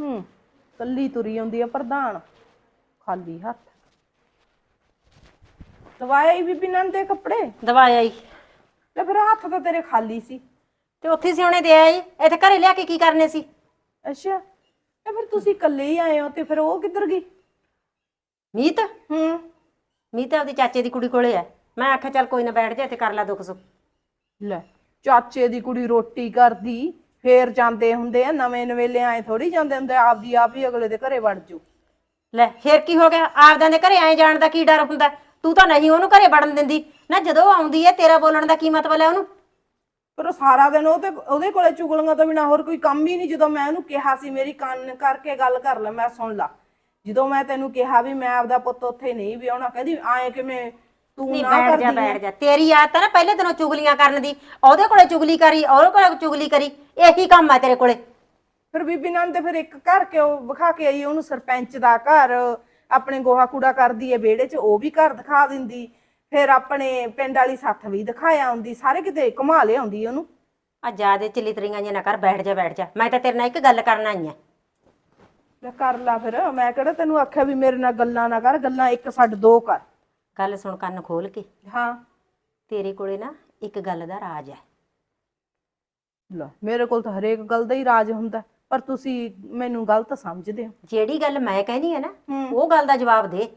ਹੂੰ ਕੱਲੀ ਤੁਰੀ ਆਉਂਦੀ ਆ ਪ੍ਰਧਾਨ ਖਾਲੀ ਹੱਥ। ਲਵਾਇਆ ਹੀ ਬੀਬੀ ਨੰਦ ਦੇ ਕੱਪੜੇ? ਦਵਾਇਆ ਹੀ ਤੇ ਫਿਰ ਹੱਥ ਤਾਂ ਤੇਰੇ ਖਾਲੀ ਸੀ। ਤੇ ਉੱਥੇ ਸੀ ਉਹਨੇ ਦੇ ਆਈ ਇੱਥੇ ਘਰੇ ਲਿਆ ਕੇ ਕੀ ਕਰਨੇ ਸੀ? ਅੱਛਾ ਤੇ ਫਿਰ ਤੁਸੀਂ ਇਕੱਲੇ ਹੀ ਆਏ ਹੋ ਤੇ ਫਿਰ ਉਹ ਕਿੱਧਰ ਗਈ? ਮੀਤ? ਹੂੰ। ਮੀਤ ਆਪਦੀ ਚਾਚੇ ਦੀ ਕੁੜੀ ਕੋਲੇ ਆ। ਮੈਂ ਆਖਿਆ ਚੱਲ ਕੋਈ ਨਾ ਬੈਠ ਜਾ ਇੱਥੇ ਕਰ ਲੈ ਦੁੱਖ ਸੁੱਖ। ਲੈ ਚਾਚੇ ਦੀ ਕੁੜੀ ਰੋਟੀ ਕਰਦੀ ਫੇਰ ਜਾਂਦੇ ਹੁੰਦੇ ਆ ਨਵੇਂ ਨਵੇਲੇ ਆਏ ਥੋੜੀ ਜਾਂਦੇ ਹੁੰਦੇ ਆ, ਆਪਦੀ ਆਪ ਹੀ ਅਗਲੇ ਦੇ ਘਰੇ ਵੜ ਜੂ। ਲੈ ਫੇਰ ਕੀ ਹੋ ਗਿਆ? ਆਪਦਿਆਂ ਦੇ ਘਰੇ ਆਏ ਜਾਣ ਦਾ ਕੀ ਡਰ ਹੁੰਦਾ? ਤੂੰ ਤਾਂ ਨਹੀਂ ਉਹਨੂੰ ਘਰੇ ਵੜਨ ਦਿੰਦੀ। ਨਾ ਜਦੋਂ ਆਉਂਦੀ ਹੈ ਤੇਰਾ ਬੋਲਣ ਦਾ ਕੀ ਮਤਲਬ ਹੈ ਉਹਨੂੰ? ਪਰ ਉਹ ਸਾਰਾ ਦਿਨ ਉਹ ਤੇ ਉਹਦੇ ਕੋਲੇ ਚੁਗਲੀਆਂ ਤੋਂ ਬਿਨਾ ਹੋਰ ਕੋਈ ਕੰਮ ਹੀ ਨਹੀਂ ਜਦੋਂ ਮੈਂ ਉਹਨੂੰ ਕਿਹਾ ਸੀ ਮੇਰੀ ਕੰਨ ਕਰਕੇ ਗੱਲ ਕਰ ਲੈ ਮੈਂ ਸੁਣ ਲਾ। ਜਦੋਂ ਮੈਂ ਤੈਨੂੰ ਕਿਹਾ ਵੀ ਮੈਂ ਆਪਦਾ ਪੁੱਤ ਉੱਥੇ ਨਹੀਂ ਵਿਆਹਣਾ ਕਹਿੰਦੀ ਆਏ ਕਿਵੇਂ ਤੂੰ ਨਹੀਂ ਨਾ ਬੈਠ ਜਾ ਕਰਦੀ ਬੈਠ ਜਾ। ਤੇਰੀ ਆਦਤ ਹੈ ਨਾ ਪਹਿਲੇ ਦਿਨੋਂ ਚੁਗਲੀਆਂ ਕਰਨ ਦੀ। ਉਹਦੇ ਕੋਲੇ ਚੁਗਲੀ ਕਰੀ ਉਹਦੇ ਕੋਲੇ ਚੁਗਲੀ ਕਰੀ। ਇਹੀ ਕੰਮ ਆ ਤੇਰੇ ਕੋਲੇ। ਫਿਰ ਬੀਬੀ ਨੰਦ ਤੇ ਫਿਰ ਇੱਕ ਘਰ ਕੇ ਉਹ ਵਿਖਾ ਕੇ ਆਈ ਉਹਨੂੰ ਸਰਪੰਚ ਦਾ ਘਰ ਆਪਣੇ ਗੋਹਾ ਕੂੜਾ ਕਰਦੀ ਏ ਵਿਹੜੇ 'ਚ ਉਹ ਵੀ ਘਰ ਦਿਖਾ ਦਿੰਦੀ। ਫਿਰ ਆਪਣੇ ਪਿੰਡ ਵਾਲੀ ਸੱਥ ਵੀ ਦਿਖਾਇਆ ਆਉਂਦੀ ਸਾਰੇ ਕਿਤੇ ਘੁਮਾ ਲਿਆਉਂਦੀ ਉਹਨੂੰ। ਆ ਜਿਆਦੇ ਚਲੀ ਤਰੀਆਂ ਜਿਹਾ ਨਾ ਕਰ ਬੈਠ ਜਾ ਬੈਠ ਜਾ। ਮੈਂ ਤਾਂ ਤੇਰੇ ਨਾਲ ਇੱਕ ਗੱਲ ਕਰਨ ਆਈ ਆ। ਲੈ ਕਰ ਲਾ ਫਿਰ ਮੈਂ ਕਿਹੜਾ ਤੈਨੂੰ ਆਖਿਆ ਵੀ ਮੇਰੇ ਨਾਲ ਗੱਲਾਂ ਨਾ ਕਰ ਗੱਲਾਂ ਇੱਕ ਛੱਡ ਦੋ ਕਰ। ਗੱਲ ਸੁਣ ਕੰਨ ਖੋਲ ਕੇ। ਹਾਂ। ਤੇਰੇ ਕੋਲੇ ਨਾ ਇੱਕ ਗੱਲ ਦਾ ਰਾਜ ਹੈ। ਲੈ ਮੇਰੇ ਕੋਲ ਤਾਂ ਹਰੇਕ ਗੱਲ ਦਾ ਹੀ ਰਾਜ ਹੁੰਦਾ ਪਰ ਤੁਸੀਂ ਮੈਨੂੰ ਗਲਤ ਸਮਝਦੇ ਹੋ। ਜਿਹੜੀ ਗੱਲ ਮੈਂ ਕਹਿਨੀ ਹੈ ਨਾ ਹੂੰ। ਉਹ ਗੱਲ ਦਾ ਜਵਾਬ ਦੇ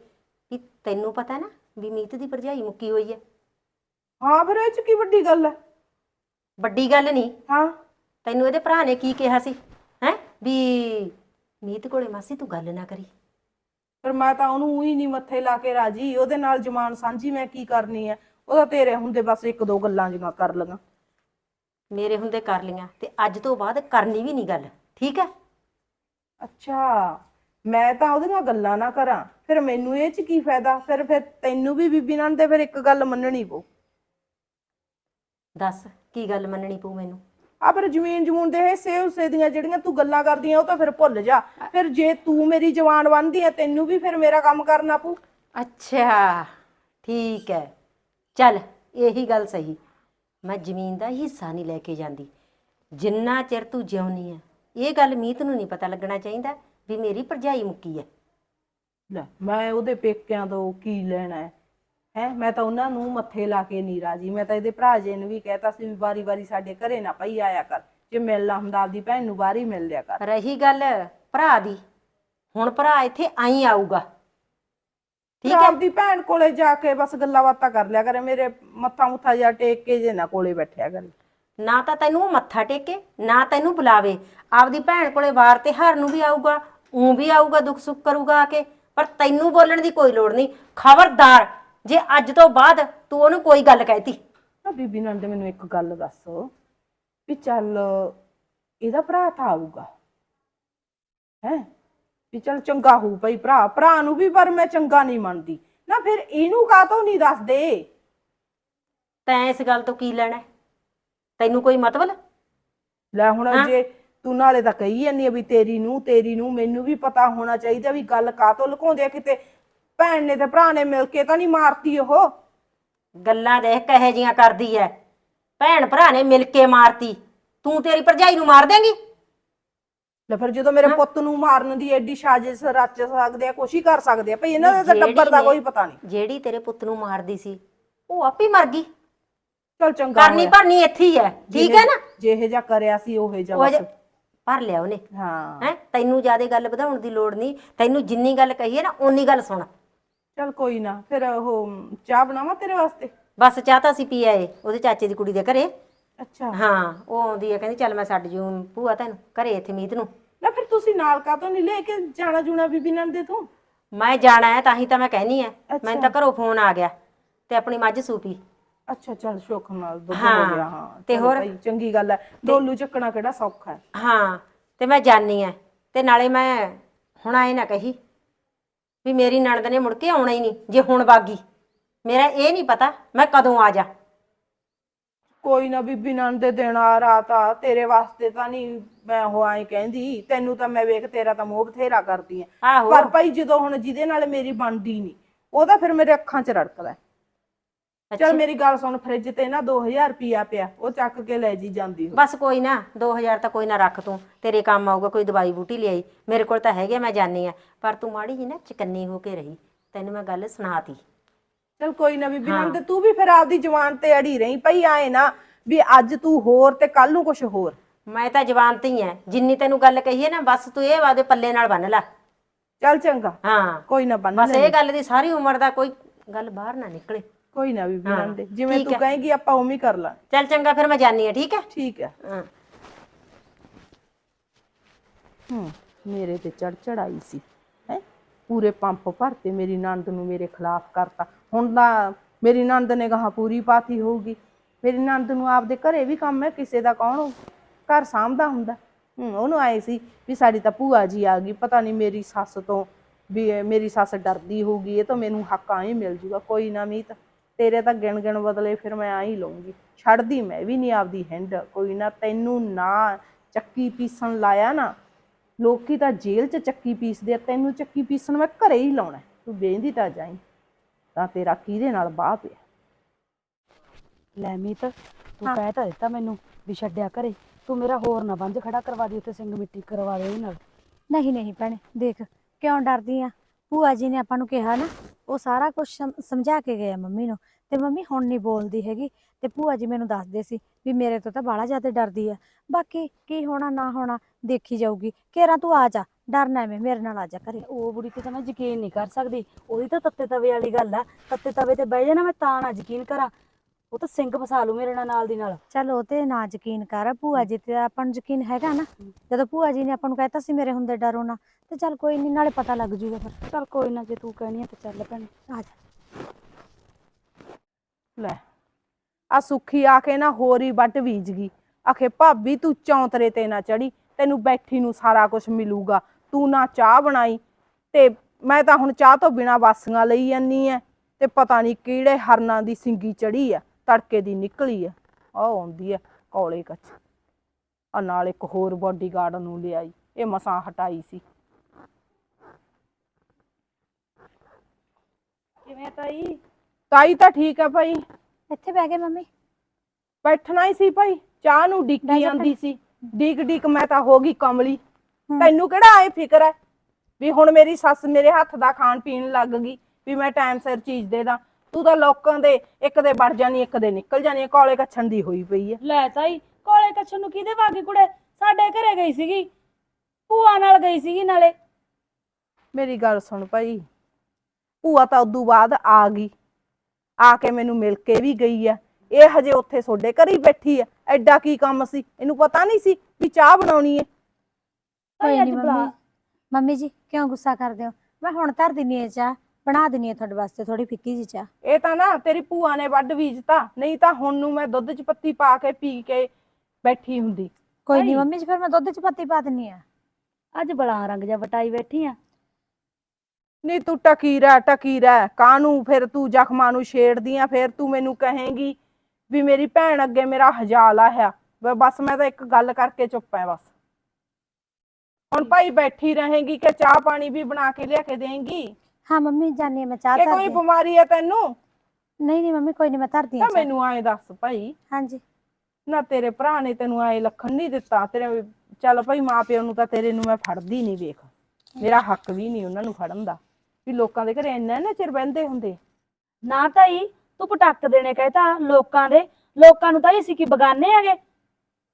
ਵੀ ਤੈਨੂੰ ਪਤਾ ਨਾ ਵੀ ਮੀਤ ਦੀ ਭਰਜਾਈ ਮੁੱਕੀ ਹੋਈ ਹੈ। ਹਾਂ ਫਿਰ ਇਹ ਚ ਕੀ ਵੱਡੀ ਗੱਲ ਹੈ? ਵੱਡੀ ਗੱਲ ਨਹੀਂ। ਹਾਂ। ਤੈਨੂੰ ਇਹਦੇ ਭਰਾ ਨੇ ਕੀ ਕਿਹਾ ਸੀ? ਹੈ? ਵੀ ਮੀਤ ਕੋਲੇ ਮਾਸੀ ਤੂੰ ਗੱਲ ਨਾ ਕਰੀ। ਪਰ ਮੈਂ ਤਾਂ ਉਹਨੂੰ ਹੀ ਨਹੀਂ ਮੱਥੇ ਲਾ ਕੇ ਰਾਜੀ। ਉਹਦੇ ਨਾਲ ਜਮਾਨ ਸਾਂਝੀ ਮੈਂ ਕੀ ਕਰਨੀ ਹੈ ਉਹਦਾ ਤੇਰੇ ਹੁੰਦੇ ਬਸ ਇੱਕ ਦੋ ਗੱਲਾਂ ਜਿਹੀਆਂ ਕਰ ਲਗਾ ਮੇਰੇ ਹੁੰਦੇ ਕਰ ਲੀਆਂ ਤੇ ਅੱਜ ਤੋਂ ਬਾਅਦ ਕਰਨੀ ਵੀ ਨਹੀਂ ਗੱਲ ਠੀਕ ਹੈ? ਅੱਛਾ ਮੈਂ ਤਾਂ ਉਹਦੀਆਂ ਗੱਲਾਂ ਨਾ ਕਰਾਂ। ਫਿਰ ਮੈਨੂੰ ਇਹ ਚ ਕੀ ਫਾਇਦਾ? ਫਿਰ ਫਿਰ ਤੈਨੂੰ ਵੀ ਬੀਬੀ ਨਾਲ ਤੇ ਫਿਰ ਇੱਕ ਗੱਲ ਮੰਨਣੀ ਪਊ। ਦੱਸ ਕੀ ਗੱਲ ਮੰਨਣੀ ਪਊ ਮੈਨੂੰ? ਆ ਫਿਰ ਜ਼ਮੀਨ ਜਮੂਨ ਦੇ ਹਿੱਸੇ ਹੁੱਸੇ ਦੀਆਂ ਜਿਹੜੀਆਂ ਤੂੰ ਗੱਲਾਂ ਕਰਦੀਆਂ ਉਹ ਤਾਂ ਫਿਰ ਭੁੱਲ ਜਾ। ਫਿਰ ਜੇ ਤੂੰ ਮੇਰੀ ਜਵਾਨ ਬਣਦੀ ਹੈ ਤੈਨੂੰ ਵੀ ਫਿਰ ਮੇਰਾ ਕੰਮ ਕਰਨਾ ਪਊ। ਅੱਛਾ ਠੀਕ ਹੈ ਚੱਲ ਇਹੀ ਗੱਲ ਸਹੀ। ਮੈਂ ਜ਼ਮੀਨ ਦਾ ਹਿੱਸਾ ਨਹੀਂ ਲੈ ਕੇ ਜਾਂਦੀ। ਜਿੰਨਾ ਚਿਰ ਤੂੰ ਜਿਉਣੀ ਹੈ ਇਹ ਗੱਲ ਮੀਤ ਨੂੰ ਨਹੀਂ ਪਤਾ ਲੱਗਣਾ ਚਾਹੀਦਾ ਵੀ ਮੇਰੀ ਭਰਜਾਈ ਮੁੱਕੀ ਹੈ ਲੈ ਮੈਂ ਉਹਦੇ ਪੇਕਿਆਂ ਤੋਂ ਕੀ ਲੈਣਾ ਹੈ ਹੈ ਮੈਂ ਤਾਂ ਉਹਨਾਂ ਨੂੰ ਮੱਥੇ ਲਾ ਕੇ ਨਹੀਂ ਰਾਜੀ। ਮੈਂ ਤਾਂ ਇਹਦੇ ਭਰਾ ਜੀ ਨੂੰ ਵੀ ਕਹਿਤਾ ਸੀ ਵੀ ਵਾਰੀ ਵਾਰੀ ਸਾਡੇ ਘਰੇ ਨਾ ਪਈ ਆਇਆ ਕਰ। ਜੇ ਮਿਲਣਾ ਹੁੰਦਾ ਆਪਦੀ ਭੈਣ ਨੂੰ ਬਾਹਰ ਹੀ ਮਿਲ ਲਿਆ ਕਰ। ਰਹੀ ਗੱਲ ਭਰਾ ਦੀ। ਹੁਣ ਭਰਾ ਇੱਥੇ ਆਈ ਆਊਗਾ। ਠੀਕ ਹੈ? ਆਪਦੀ ਭੈਣ ਕੋਲੇ ਜਾ ਕੇ ਬਸ ਗੱਲਾਂ ਬਾਤਾਂ ਕਰ ਲਿਆ ਕਰੇ। ਮੇਰੇ ਮੱਥਾ ਮੁੱਥਾ ਜਾ ਟੇਕ ਕੇ ਜੇ ਨਾ ਕੋਲੇ ਬੈਠਿਆ ਕਰੇ। ਨਾ ਤਾਂ ਤੈਨੂੰ ਮੱਥਾ ਟੇਕੇ ਨਾ ਤੈਨੂੰ ਬੁਲਾਵੇ। ਆਪਦੀ ਭੈਣ ਕੋਲੇ ਵਾਰ ਤਿਉਹਾਰ ਨੂੰ ਵੀ ਆਊਗਾ ਉਹ ਵੀ ਆਊਗਾ ਦੁੱਖ ਸੁੱਖ ਕਰੂਗਾ ਆ ਕੇ। ਪਰ ਤੈਨੂੰ ਬੋਲਣ ਦੀ ਕੋਈ ਲੋੜ ਨਹੀਂ। ਖਬਰਦਾਰ ਜੇ ਅੱਜ ਤੋਂ ਬਾਅਦ ਤੂੰ ਉਹਨੂੰ ਕੋਈ ਗੱਲ ਕਹਿਤੀ। ਆ ਬੀਬੀ ਨਾਲ ਤੇ ਮੈਨੂੰ ਇੱਕ ਗੱਲ ਦੱਸ ਵੀ ਚੱਲ ਇਹਦਾ ਭਰਾ ਤਾਂ ਆਊਗਾ। ਹੈ? ਵੀ ਚੱਲ ਚੰਗਾ ਹੋਊ ਭਈ ਭਰਾ ਭਰਾ ਨੂੰ ਵੀ ਪਰ ਮੈਂ ਚੰਗਾ ਨਹੀਂ ਮੰਨਦੀ। ਨਾ ਫਿਰ ਇਹਨੂੰ ਕਾਹਤੋਂ ਨਹੀਂ ਦੱਸਦੇ? ਤੈਂ ਇਸ ਗੱਲ ਤੋਂ ਕੀ ਲੈਣਾ ਹੈ? ਤੈਨੂੰ ਕੋਈ ਮਤਲਬ ਲੈ ਹੁਣ ਜੇ ਤੂੰ ਨਾਲੇ ਤਾਂ ਕਹੀ ਜਾਂਦੀ ਆ ਵੀ ਤੇਰੀ ਨੂੰ ਤੇਰੀ ਨੂੰ ਮੈਨੂੰ ਵੀ ਪਤਾ ਹੋਣਾ ਚਾਹੀਦਾ ਵੀ ਗੱਲ ਕਾਹਤੋਂ ਲੁਕਾਉਂਦੇ ਆ ਕਿਤੇ ਭੈਣ ਨੇ ਤੇ ਭਰਾ ਨੇ ਮਿਲ ਕੇ ਤਾਂ ਨਹੀਂ ਮਾਰਤੀ ਉਹ। ਗੱਲਾਂ ਦੇਖ ਕਹੇ ਜੀਆਂ ਕਰਦੀ ਐ। ਭੈਣ ਭਰਾ ਨੇ ਮਿਲ ਕੇ ਮਾਰਤੀ। ਤੂੰ ਤੇਰੀ ਭਰਜਾਈ ਨੂੰ ਮਾਰ ਦੇਂਗੀ? ਲੈ ਫਿਰ ਜਦੋਂ ਮੇਰੇ ਪੁੱਤ ਨੂੰ ਮਾਰਨ ਦੀ ਐਡੀ ਸਾਜ਼ਿਸ਼ ਰਚ ਸਕਦੇ ਆ ਕੁਛ ਹੀ ਕਰ ਸਕਦੇ ਆ ਭਈ ਇਹਨਾਂ ਦਾ ਤਾਂ ਜਿਹੜੀ ਟੱਬਰ ਦਾ ਨੇ- ਕੋਈ ਪਤਾ ਨਹੀਂ। ਜਿਹੜੀ ਤੇਰੇ ਪੁੱਤ ਨੂੰ ਮਾਰਦੀ ਸੀ ਉਹ ਆਪੇ ਮਰ ਗਈ। ਚਲ ਚੰਗਾ ਕਰਨੀ ਭਰਨੀ ਇੱਥੇ ਹੀ ਐ ਠੀਕ ਹੈ ਨਾ? ਜਿਹੇ ਜਾ ਕਰਿਆ ਸੀ ਉਹੇ ਜਾ ਉਹ ਬਸ। ਜੇ ਭਰ ਲਿਆ ਉਹਨੇ। ਹਾਂ। ਹੈ? ਤੈਨੂੰ ਜ਼ਿਆਦਾ ਗੱਲ ਵਧਾਉਣ ਦੀ ਲੋੜ ਨਹੀਂ। ਤੈਨੂੰ ਜਿੰਨੀ ਗੱਲ ਕਹੀ ਹੈ ਨਾ ਓਨੀ ਗੱਲ ਸੁਣ। ਚਲ ਕੋਈ ਨਾ ਫਿਰ ਉਹ ਚਾਹ ਬਣਾਵਾਂ ਤੇਰੇ ਵਾਸਤੇ? ਬਸ ਚਾਹ ਤਾਂ ਅਸੀਂ ਪੀ ਆਏ ਉਹਦੇ ਚਾਚੇ ਦੀ ਕੁੜੀ ਦੇ ਘਰੇ। ਅੱਛਾ। ਹਾਂ ਉਹ ਆਉਂਦੀ ਹੈ ਕਹਿੰਦੀ ਚੱਲ ਮੈਂ ਛੱਡ ਜੂ ਭੂਆ ਤੈਨੂੰ ਘਰੇ ਇੱਥੇ ਮੀਤ ਨੂੰ। ਨਾ ਫਿਰ ਤੁਸੀਂ ਨਾਲ ਕਾਹਤੋਂ ਨਹੀਂ ਲੈ ਕੇ ਜਾਣਾ ਜੂਣਾ ਬੀਬੀ ਨੰਦ ਦੇ ਤੂੰ? ਮੈਂ ਜਾਣਾ ਹੈ ਤਾਂ ਹੀ ਤਾਂ ਮੈਂ ਕਹਿਨੀ ਆ। ਮੈਨੂੰ ਤਾਂ ਘਰੋਂ ਫੋਨ ਆ ਗਿਆ ਤੇ ਆਪਣੀ ਮੱਝ ਸੂਪੀ ਅੱਛਾ ਚਲ ਸੁੱਖ ਨਾਲ ਦੁੱਧ ਹਾਂ, ਗਿਆ ਹਾਂ। ਤੇ ਹੋਰ? ਚੰਗੀ ਗੱਲ ਹੈ ਡੋਲੂ ਚੱਕਣਾ ਕਿਹੜਾ ਸੌਖਾ ਹੈ? ਹਾਂ ਤੇ ਮੈਂ ਜਾਣੀ ਆ ਤੇ ਨਾਲੇ ਮੈਂ ਹੁਣ ਆਏ ਨਾ ਕਹੀ ਵੀ ਮੇਰੀ ਨਣਦ ਨੇ ਮੁੜ ਕੇ ਆਉਣਾ ਹੀ ਨਹੀਂ ਜੇ ਹੁਣ ਬਾਗੀ ਮੇਰਾ ਇਹ ਨਹੀਂ ਪਤਾ ਮੈਂ ਕਦੋਂ ਆ ਜਾ। ਕੋਈ ਨਾ ਬੀਬੀ ਨੰਦ ਦੇ ਦਿਨ ਆ ਰਾਤ ਆ ਤੇਰੇ ਵਾਸਤੇ ਤਾਂ ਨਹੀਂ ਮੈਂ ਉਹ ਆਈ ਕਹਿੰਦੀ ਤੈਨੂੰ ਤਾਂ ਮੈਂ ਵੇਖ ਤੇਰਾ ਤਾਂ ਮੋਹ ਬਥੇਰਾ ਕਰਦੀ ਆ ਆਹੋ। ਪਰ ਭਾਈ ਜਦੋਂ ਹੁਣ ਜਿਹਦੇ ਨਾਲ ਮੇਰੀ ਬਣਦੀ ਨਹੀਂ ਉਹ ਤਾਂ ਫਿਰ ਮੇਰੇ ਅੱਖਾਂ 'ਚ ਰੜਕਦਾ ਹੈ। ਚਲ ਮੇਰੀ ਗੱਲ ਸੁਣ ਫ੍ਰਿਜ ਤੇ ਨਾ 2000 ਰੁਪਿਆ ਪਿਆ ਉਹ ਚੱਕ ਕੇ ਲੈ ਜੀ ਜਾਂਦੀ ਹੋ ਬਸ ਕੋਈ ਨਾ 2000 ਤਾਂ ਕੋਈ ਨਾ ਰੱਖ ਤੂੰ ਤੇਰੇ ਕੰਮ ਆਊਗਾ ਕੋਈ ਦਵਾਈ ਬੂਟੀ ਲਿਆਈ ਮੇਰੇ ਕੋਲ ਤਾਂ ਹੈਗੇ ਮੈਂ ਜਾਣੀ ਆ। ਪਰ ਤੂੰ ਮਾੜੀ ਜੀ ਨਾ ਚਕੰਨੀ ਹੋ ਕੇ ਰਹੀ ਤੈਨੂੰ ਮੈਂ ਗੱਲ ਸੁਣਾਤੀ। ਚਲ ਕੋਈ ਨਾ ਬੀਬੀ ਨੰਦ ਤੂੰ ਵੀ ਫਿਰ ਆਪਦੀ ਜਵਾਨ ਤੇ ਅੜੀ ਰਹੀ ਪਈ ਆਏ ਨਾ ਵੀ ਅੱਜ ਤੂੰ ਹੋਰ ਤੇ ਕੱਲ ਨੂੰ ਕੁਝ ਹੋਰ। ਮੈਂ ਤਾਂ ਜਵਾਨ ਤੇ ਹੀ ਐ ਜਿੰਨੀ ਤੈਨੂੰ ਗੱਲ ਕਹੀ ਹੈ ਨਾ ਬਸ ਤੂੰ ਇਹ ਵਾਦੇ ਪੱਲੇ ਨਾਲ ਬੰਨ ਲੈ। ਚੱਲ ਚੰਗਾ। ਹਾਂ। ਕੋਈ ਨਾ ਬੰਨ ਬਸ ਇਹ ਗੱਲ ਦੀ ਸਾਰੀ ਉਮਰ ਦਾ ਕੋਈ ਗੱਲ ਬਾਹਰ ਨਾ ਨਿਕਲੇ। ਕੋਈ ਨਾ ਬੀਬੀ ਨੰਦ ਜਿਵੇਂ ਤੂੰ ਕਹੇਂਗੀ ਆਪਾਂ ਉਵੇਂ ਹੀ ਕਰ ਲਾਂ। ਚੱਲ ਚੰਗਾ ਫਿਰ ਮੈਂ ਜਾਣੀ ਆ ਠੀਕ ਹੈ? ਠੀਕ ਹੈ। ਹਾਂ। ਹੂੰ ਮੇਰੇ ਤੇ ਚੜ ਚੜਾਈ ਸੀ ਹੈ? ਪੂਰੇ ਪੰਪ ਭਰਤੇ ਮੇਰੀ ਨੰਦ ਨੂੰ ਮੇਰੇ ਖਿਲਾਫ ਕਰਤਾ। ਹੁਣ ਤਾਂ ਮੇਰੀ ਨੰਦ ਨੇ ਕਹਾ ਪੂਰੀ ਪਾਤੀ ਹੋਊਗੀ। ਮੇਰੀ ਨੰਦ ਨੂੰ ਆਪਦੇ ਘਰੇ ਵੀ ਕੰਮ ਹੈ ਕਿਸੇ ਦਾ ਕੌਣ ਹੋਊ? ਘਰ ਸਾਂਭਦਾ ਹੁੰਦਾ। ਹੂੰ ਉਹਨੂੰ ਆਏ ਸੀ ਵੀ ਸਾਡੀ ਤਾਂ ਭੂਆ ਜੀ ਆ ਗਈ। ਪਤਾ ਨਹੀਂ ਮੇਰੀ ਸੱਸ ਤੋਂ ਵੀ ਇਹ ਮੇਰੀ ਸੱਸ ਡਰਦੀ ਹੋਊਗੀ ਇਹ ਤਾਂ ਮੈਨੂੰ ਹੱਕ ਆਏ ਮਿਲ ਜੂਗਾ ਕੋਈ ਨਾ ਮੀਤ। ਤੇਰੇ ਤਾਂ ਗਿਣ ਗਿਣ ਬਦਲੇ ਫਿਰ ਮੈਂ ਆ ਹੀ ਲਊਂਗੀ। ਛੱਡਦੀ ਮੈਂ ਵੀ ਨਹੀਂ ਆਪਦੀ ਹੈਂਡ ਕੋਈ ਨਾ ਤੈਨੂੰ ਨਾ ਚੱਕੀ ਪੀਸਣ ਲਾਇਆ ਨਾ ਲੋਕੀ ਤਾਂ ਜੇਲ੍ਹ 'ਚ ਚੱਕੀ ਪੀਸਦੇ ਆ ਤੈਨੂੰ ਚੱਕੀ ਪੀਸਣ ਮੈਂ ਘਰੇ ਹੀ ਲਾਉਣਾ। ਤੂੰ ਬੇਂਦੀ ਤਾਂ ਜਾਈ। ਤਾਂ ਤੇਰਾ ਕਿਹਦੇ ਨਾਲ ਬਾਹ ਪਿਆ ਲੈ ਮੀਤ ਤੂੰ ਕਹਿ ਤਾਂ ਦਿੱਤਾ ਮੈਨੂੰ ਵੀ ਛੱਡਿਆ ਘਰੇ। ਤੂੰ ਮੇਰਾ ਹੋਰ ਨਾ ਬੰਜ ਖੜਾ ਕਰਵਾ ਦੀ ਉੱਤੇ ਸਿੰਘ ਮਿੱਟੀ ਕਰਵਾ ਦੇ ਉਹਦੇ ਨਾਲ। ਨਹੀਂ ਨਹੀਂ ਭੈਣੇ ਦੇਖ ਕਿਉਂ ਡਰਦੀ ਆ? ਭੂਆ ਜੀ ਨੇ ਆਪਾਂ ਨੂੰ ਕਿਹਾ ਨਾ, ਉਹ ਸਾਰਾ ਕੁਝ ਸਮਝਾ ਕੇ ਗਏ ਆ ਮੰਮੀ ਨੂੰ, ਤੇ ਮੰਮੀ ਹੁਣ ਨਹੀਂ ਬੋਲਦੀ ਹੈਗੀ, ਤੇ ਭੂਆ ਜੀ ਮੈਨੂੰ ਦੱਸਦੇ ਸੀ ਵੀ ਮੇਰੇ ਤੋਂ ਤਾਂ ਬਾਹਲਾ ਜ਼ਿਆਦਾ ਡਰਦੀ ਆ। ਬਾਕੀ ਕੀ ਹੋਣਾ, ਨਾ ਹੋਣਾ, ਦੇਖੀ ਜਾਊਗੀ। ਕੇਰਾ ਤੂੰ ਆ ਜਾ ਡਰਨਾ ਐਵੇਂ ਮੇਰੇ ਨਾਲ ਆ ਜਾ ਘਰੇ। ਉਹ ਬੁੜੀ ਤੇ ਤਾਂ ਮੈਂ ਯਕੀਨ ਨਹੀਂ ਕਰ ਸਕਦੀ, ਉਹਦੀ ਤਾਂ ਤੱਤੇ ਤਵੇ ਵਾਲੀ ਗੱਲ ਆ, ਤੱਤੇ ਤਵੇ ਤੇ ਬਹਿ ਜਾਣਾ ਮੈਂ ਤਾਂ ਨਾ ਯਕੀਨ ਕਰਾਂ। ਉਹ ਤਾਂ ਸਿੰਘ ਫਸਾ ਲੂ ਮੇਰੇ ਨਾਲ ਨਾਲ ਦੀ ਨਾਲ। ਚੱਲ ਉਹ ਤੇ ਨਾ ਯਕੀਨ ਕਰ ਭੂਆ ਜੀ ਤੇ ਆਪਾਂ ਨੂੰ ਯਕੀਨ ਹੈਗਾ ਨਾ। ਜਦੋਂ ਭੂਆ ਜੀ ਨੇ ਆਪਾਂ ਨੂੰ ਕਹਿਤਾ ਸੀ ਮੇਰੇ ਹੁੰਦੇ ਡਰੋ ਨਾ ਤੇ ਚੱਲ ਕੋਈ ਨਹੀਂ ਨਾਲੇ ਪਤਾ ਲੱਗ ਜੂਗਾ ਫਿਰ। ਚੱਲ ਕੋਈ ਨਾ ਜੇ ਤੂੰ ਕਹਿਣੀ ਆ ਤਾਂ ਚੱਲ ਭੈਣੇ। ਆ ਜਾ। ਲੈ ਆ ਸੁੱਖੀ ਆ ਕੇ ਨਾ ਹੋਰ ਹੀ ਵੱਟ ਬੀਜ ਗਈ। ਆਖੇ ਭਾਬੀ ਤੂੰ ਚੌਂਤਰੇ ਤੇ ਨਾ ਚੜੀ ਤੈਨੂੰ ਬੈਠੀ ਨੂੰ ਸਾਰਾ ਕੁਝ ਮਿਲੂਗਾ। ਤੂੰ ਨਾ ਚਾਹ ਬਣਾਈ ਤੇ ਮੈਂ ਤਾਂ ਹੁਣ ਚਾਹ ਤੋਂ ਬਿਨਾ ਵਾਸੀਆਂ ਲਈ ਜਾਨੀ ਐ ਤੇ ਪਤਾ ਨਹੀਂ ਕਿਹੜੇ ਹਰਨਾਂ ਦੀ ਸਿੰਗੀ ਚੜੀ ਆ। ਤੜਕੇ ਦੀ ਨਿਕਲੀ ਆ ਆ ਆਉਂਦੀ ਐ ਕੌਲੇ ਕੱਚ। ਆ ਨਾਲ ਇੱਕ ਹੋਰ ਬਾਡੀਗਾਰਡ ਨੂੰ ਲਿਆਈ ਇਹ ਮਸਾਂ ਹਟਾਈ ਸੀ। ਕਿਵੇਂ ਤਾਈ? ਤਾਈ ਤਾਂ ਠੀਕ ਆ ਭਾਈ। ਇੱਥੇ ਬਹਿ ਗਏ ਮੰਮੀ। ਬੈਠਣਾ ਹੀ ਸੀ ਭਾਈ ਚਾਹ ਨੂੰ ਡਿੱਕੀ ਜਾ ਜਾਂਦੀ ਸੀ। ਡੀਕ ਡੀਕ ਮੈਂ ਤਾਂ ਹੋ ਗਈ ਕਮਲੀ। ਤੈਨੂੰ ਕਿਹੜਾ ਐ ਫਿਕਰ ਹੈ ਵੀ ਹੁਣ ਮੇਰੀ ਸੱਸ ਮੇਰੇ ਹੱਥ ਦਾ ਖਾਣ ਪੀਣ ਲੱਗ ਗਈ ਵੀ ਮੈਂ ਟਾਈਮ ਸਿਰ ਚੀਜ਼ ਦੇ ਦਾਂ। ਤੂੰ ਤਾਂ ਲੋਕਾਂ ਦੇ ਇੱਕ ਦੇ ਵੜ ਜਾਣੀ ਇੱਕ ਦੇ ਨਿਕਲ ਜਾਣੀ ਕੋਲੇ ਕੱਛਣ ਦੀ ਹੋਈ ਪਈ ਐ ਲੈ ਤਾਈ ਕੋਲੇ ਕੱਛਣ ਨੂੰ ਕਿਹਦੇ ਵਾਗੀ ਕੁੜੇ? ਸਾਡੇ ਘਰੇ ਗਈ ਸੀਗੀ ਭੂਆ ਨਾਲ ਗਈ ਸੀਗੀ ਨਾਲੇ। ਮੇਰੀ ਗੱਲ ਸੁਣ ਭਾਈ ਭੂਆ ਤਾਂ ਉਦੋਂ ਬਾਅਦ ਆ ਗਈ ਆ ਕੇ ਮੈਨੂੰ ਮਿਲ ਕੇ ਵੀ ਗਈ ਆ। ਇਹ ਹਜੇ ਉੱਥੇ ਤੁਹਾਡੇ ਘਰ ਹੀ ਬੈਠੀ ਆ ਐਡਾ ਕੀ ਕੰਮ ਸੀ? ਇਹਨੂੰ ਪਤਾ ਨਹੀਂ ਸੀ ਵੀ ਚਾਹ ਬਣਾਉਣੀ ਐ ਕੋਈ ਅੱਜ ਨਹੀਂ ਬੁਲਾ। ਮੰਮੀ ਮੰਮੀ ਜੀ ਕਿਉਂ ਗੁੱਸਾ ਕਰਦੇ ਹੋ? ਮੈਂ ਹੁਣ ਧਰ ਦਿੰਨੀ ਆ ਚਾਹ। ਬਣਾ ਦਿੰਨੀ ਆ ਤੁਹਾਡੇ ਵਾਸਤੇ ਥੋੜੀ ਫਿੱਕੀ ਜੀ ਚਾਹ। ਇਹ ਤਾਂ ਨਾ ਤੇਰੀ ਭੂਆ ਨੇ ਵੱਢ ਬੀਜਤਾ ਨਹੀਂ ਤਾਂ ਹੁਣ ਨੂੰ ਮੈਂ ਦੁੱਧ 'ਚ ਪੱਤੀ ਪਾ ਕੇ ਪੀ ਕੇ ਬੈਠੀ ਹੁੰਦੀ। ਕੋਈ ਨਹੀਂ। ਮੰਮੀ ਜੀ ਫਿਰ ਮੈਂ ਦੁੱਧ ਚ ਪੱਤੀ ਪਾ ਦਿੰਨੀ ਆ ਅੱਜ ਬੜਾ ਰੰਗ ਜਾ ਵਟਾਈ ਬੈਠੀ ਆ। ਨਹੀਂ ਤੂੰ ਟਕੀ ਰਹਿ ਟਕੀ ਰਹਿ ਕਾਹਨੂੰ ਫਿਰ ਤੂੰ ਜ਼ਖਮਾਂ ਨੂੰ ਛੇੜਦੀ ਆ ਫਿਰ ਤੂੰ ਮੈਨੂੰ ਕਹੇਂਗੀ ਵੀ ਮੇਰੀ ਭੈਣ ਅੱਗੇ ਮੇਰਾ ਹਜਾਲਾ ਹੈ। ਬ- ਬਸ ਮੈਂ ਤਾਂ ਇੱਕ ਗੱਲ ਕਰਕੇ ਚੁੱਪ ਐ ਬਸ। ਹੁਣ ਭਾਈ ਬੈਠੀ ਰਹੇਂਗੀ ਕਿ ਚਾਹ ਪਾਣੀ ਵੀ ਬਣਾ ਕੇ ਲਿਆ ਕੇ ਦੇਂਗੀ? ਹਾਂ ਮੰਮੀ ਜਾਨੀ ਆ ਮੈਂ ਚਾਹ ਕਿ ਕੋਈ ਬਿਮਾਰੀ ਹੈ ਤੈਨੂੰ? ਨਹੀਂ ਨਹੀਂ ਮੰਮੀ ਕੋਈ ਨਹੀਂ ਮੈਂ ਧਰਦੀ ਆ ਤਾਂ ਮੈਨੂੰ ਐਂ ਦੱਸ ਭਾਈ। ਹਾਂਜੀ। ਨਾ ਤੇਰੇ ਭਰਾ ਨੇ ਤੈਨੂੰ ਐ ਲੱਖਣ ਨਹੀਂ ਦਿੱਤਾ। ਤੇਰੇ ਚੱਲ ਭਾਈ ਮਾਂ ਪਿਓ ਨੂੰ ਤਾਂ ਤੇਰੇ ਨੂੰ ਮੈਂ ਫੜਦੀ ਨਹੀਂ ਵੇਖ। ਮੇਰਾ ਹੱਕ ਵੀ ਨਹੀਂ ਉਹਨਾਂ ਨੂੰ ਫੜਨ ਦਾ। ਵੀ ਲੋਕਾਂ ਦੇ ਘਰੇ ਇੰਨਾ ਇੰਨਾ ਚਿਰ ਬਹਿੰਦੇ ਹੁੰਦੇ। ਨਾ ਤਾਈ ਤੂੰ ਪਟਾਕ ਦੇਣੇ ਕਹਿਤਾ ਲੋਕਾਂ ਦੇ। ਲੋਕਾਂ ਨੂੰ ਤਾਂ ਅਸੀਂ ਕੀ ਬਗਾਨੇ ਆਗੇ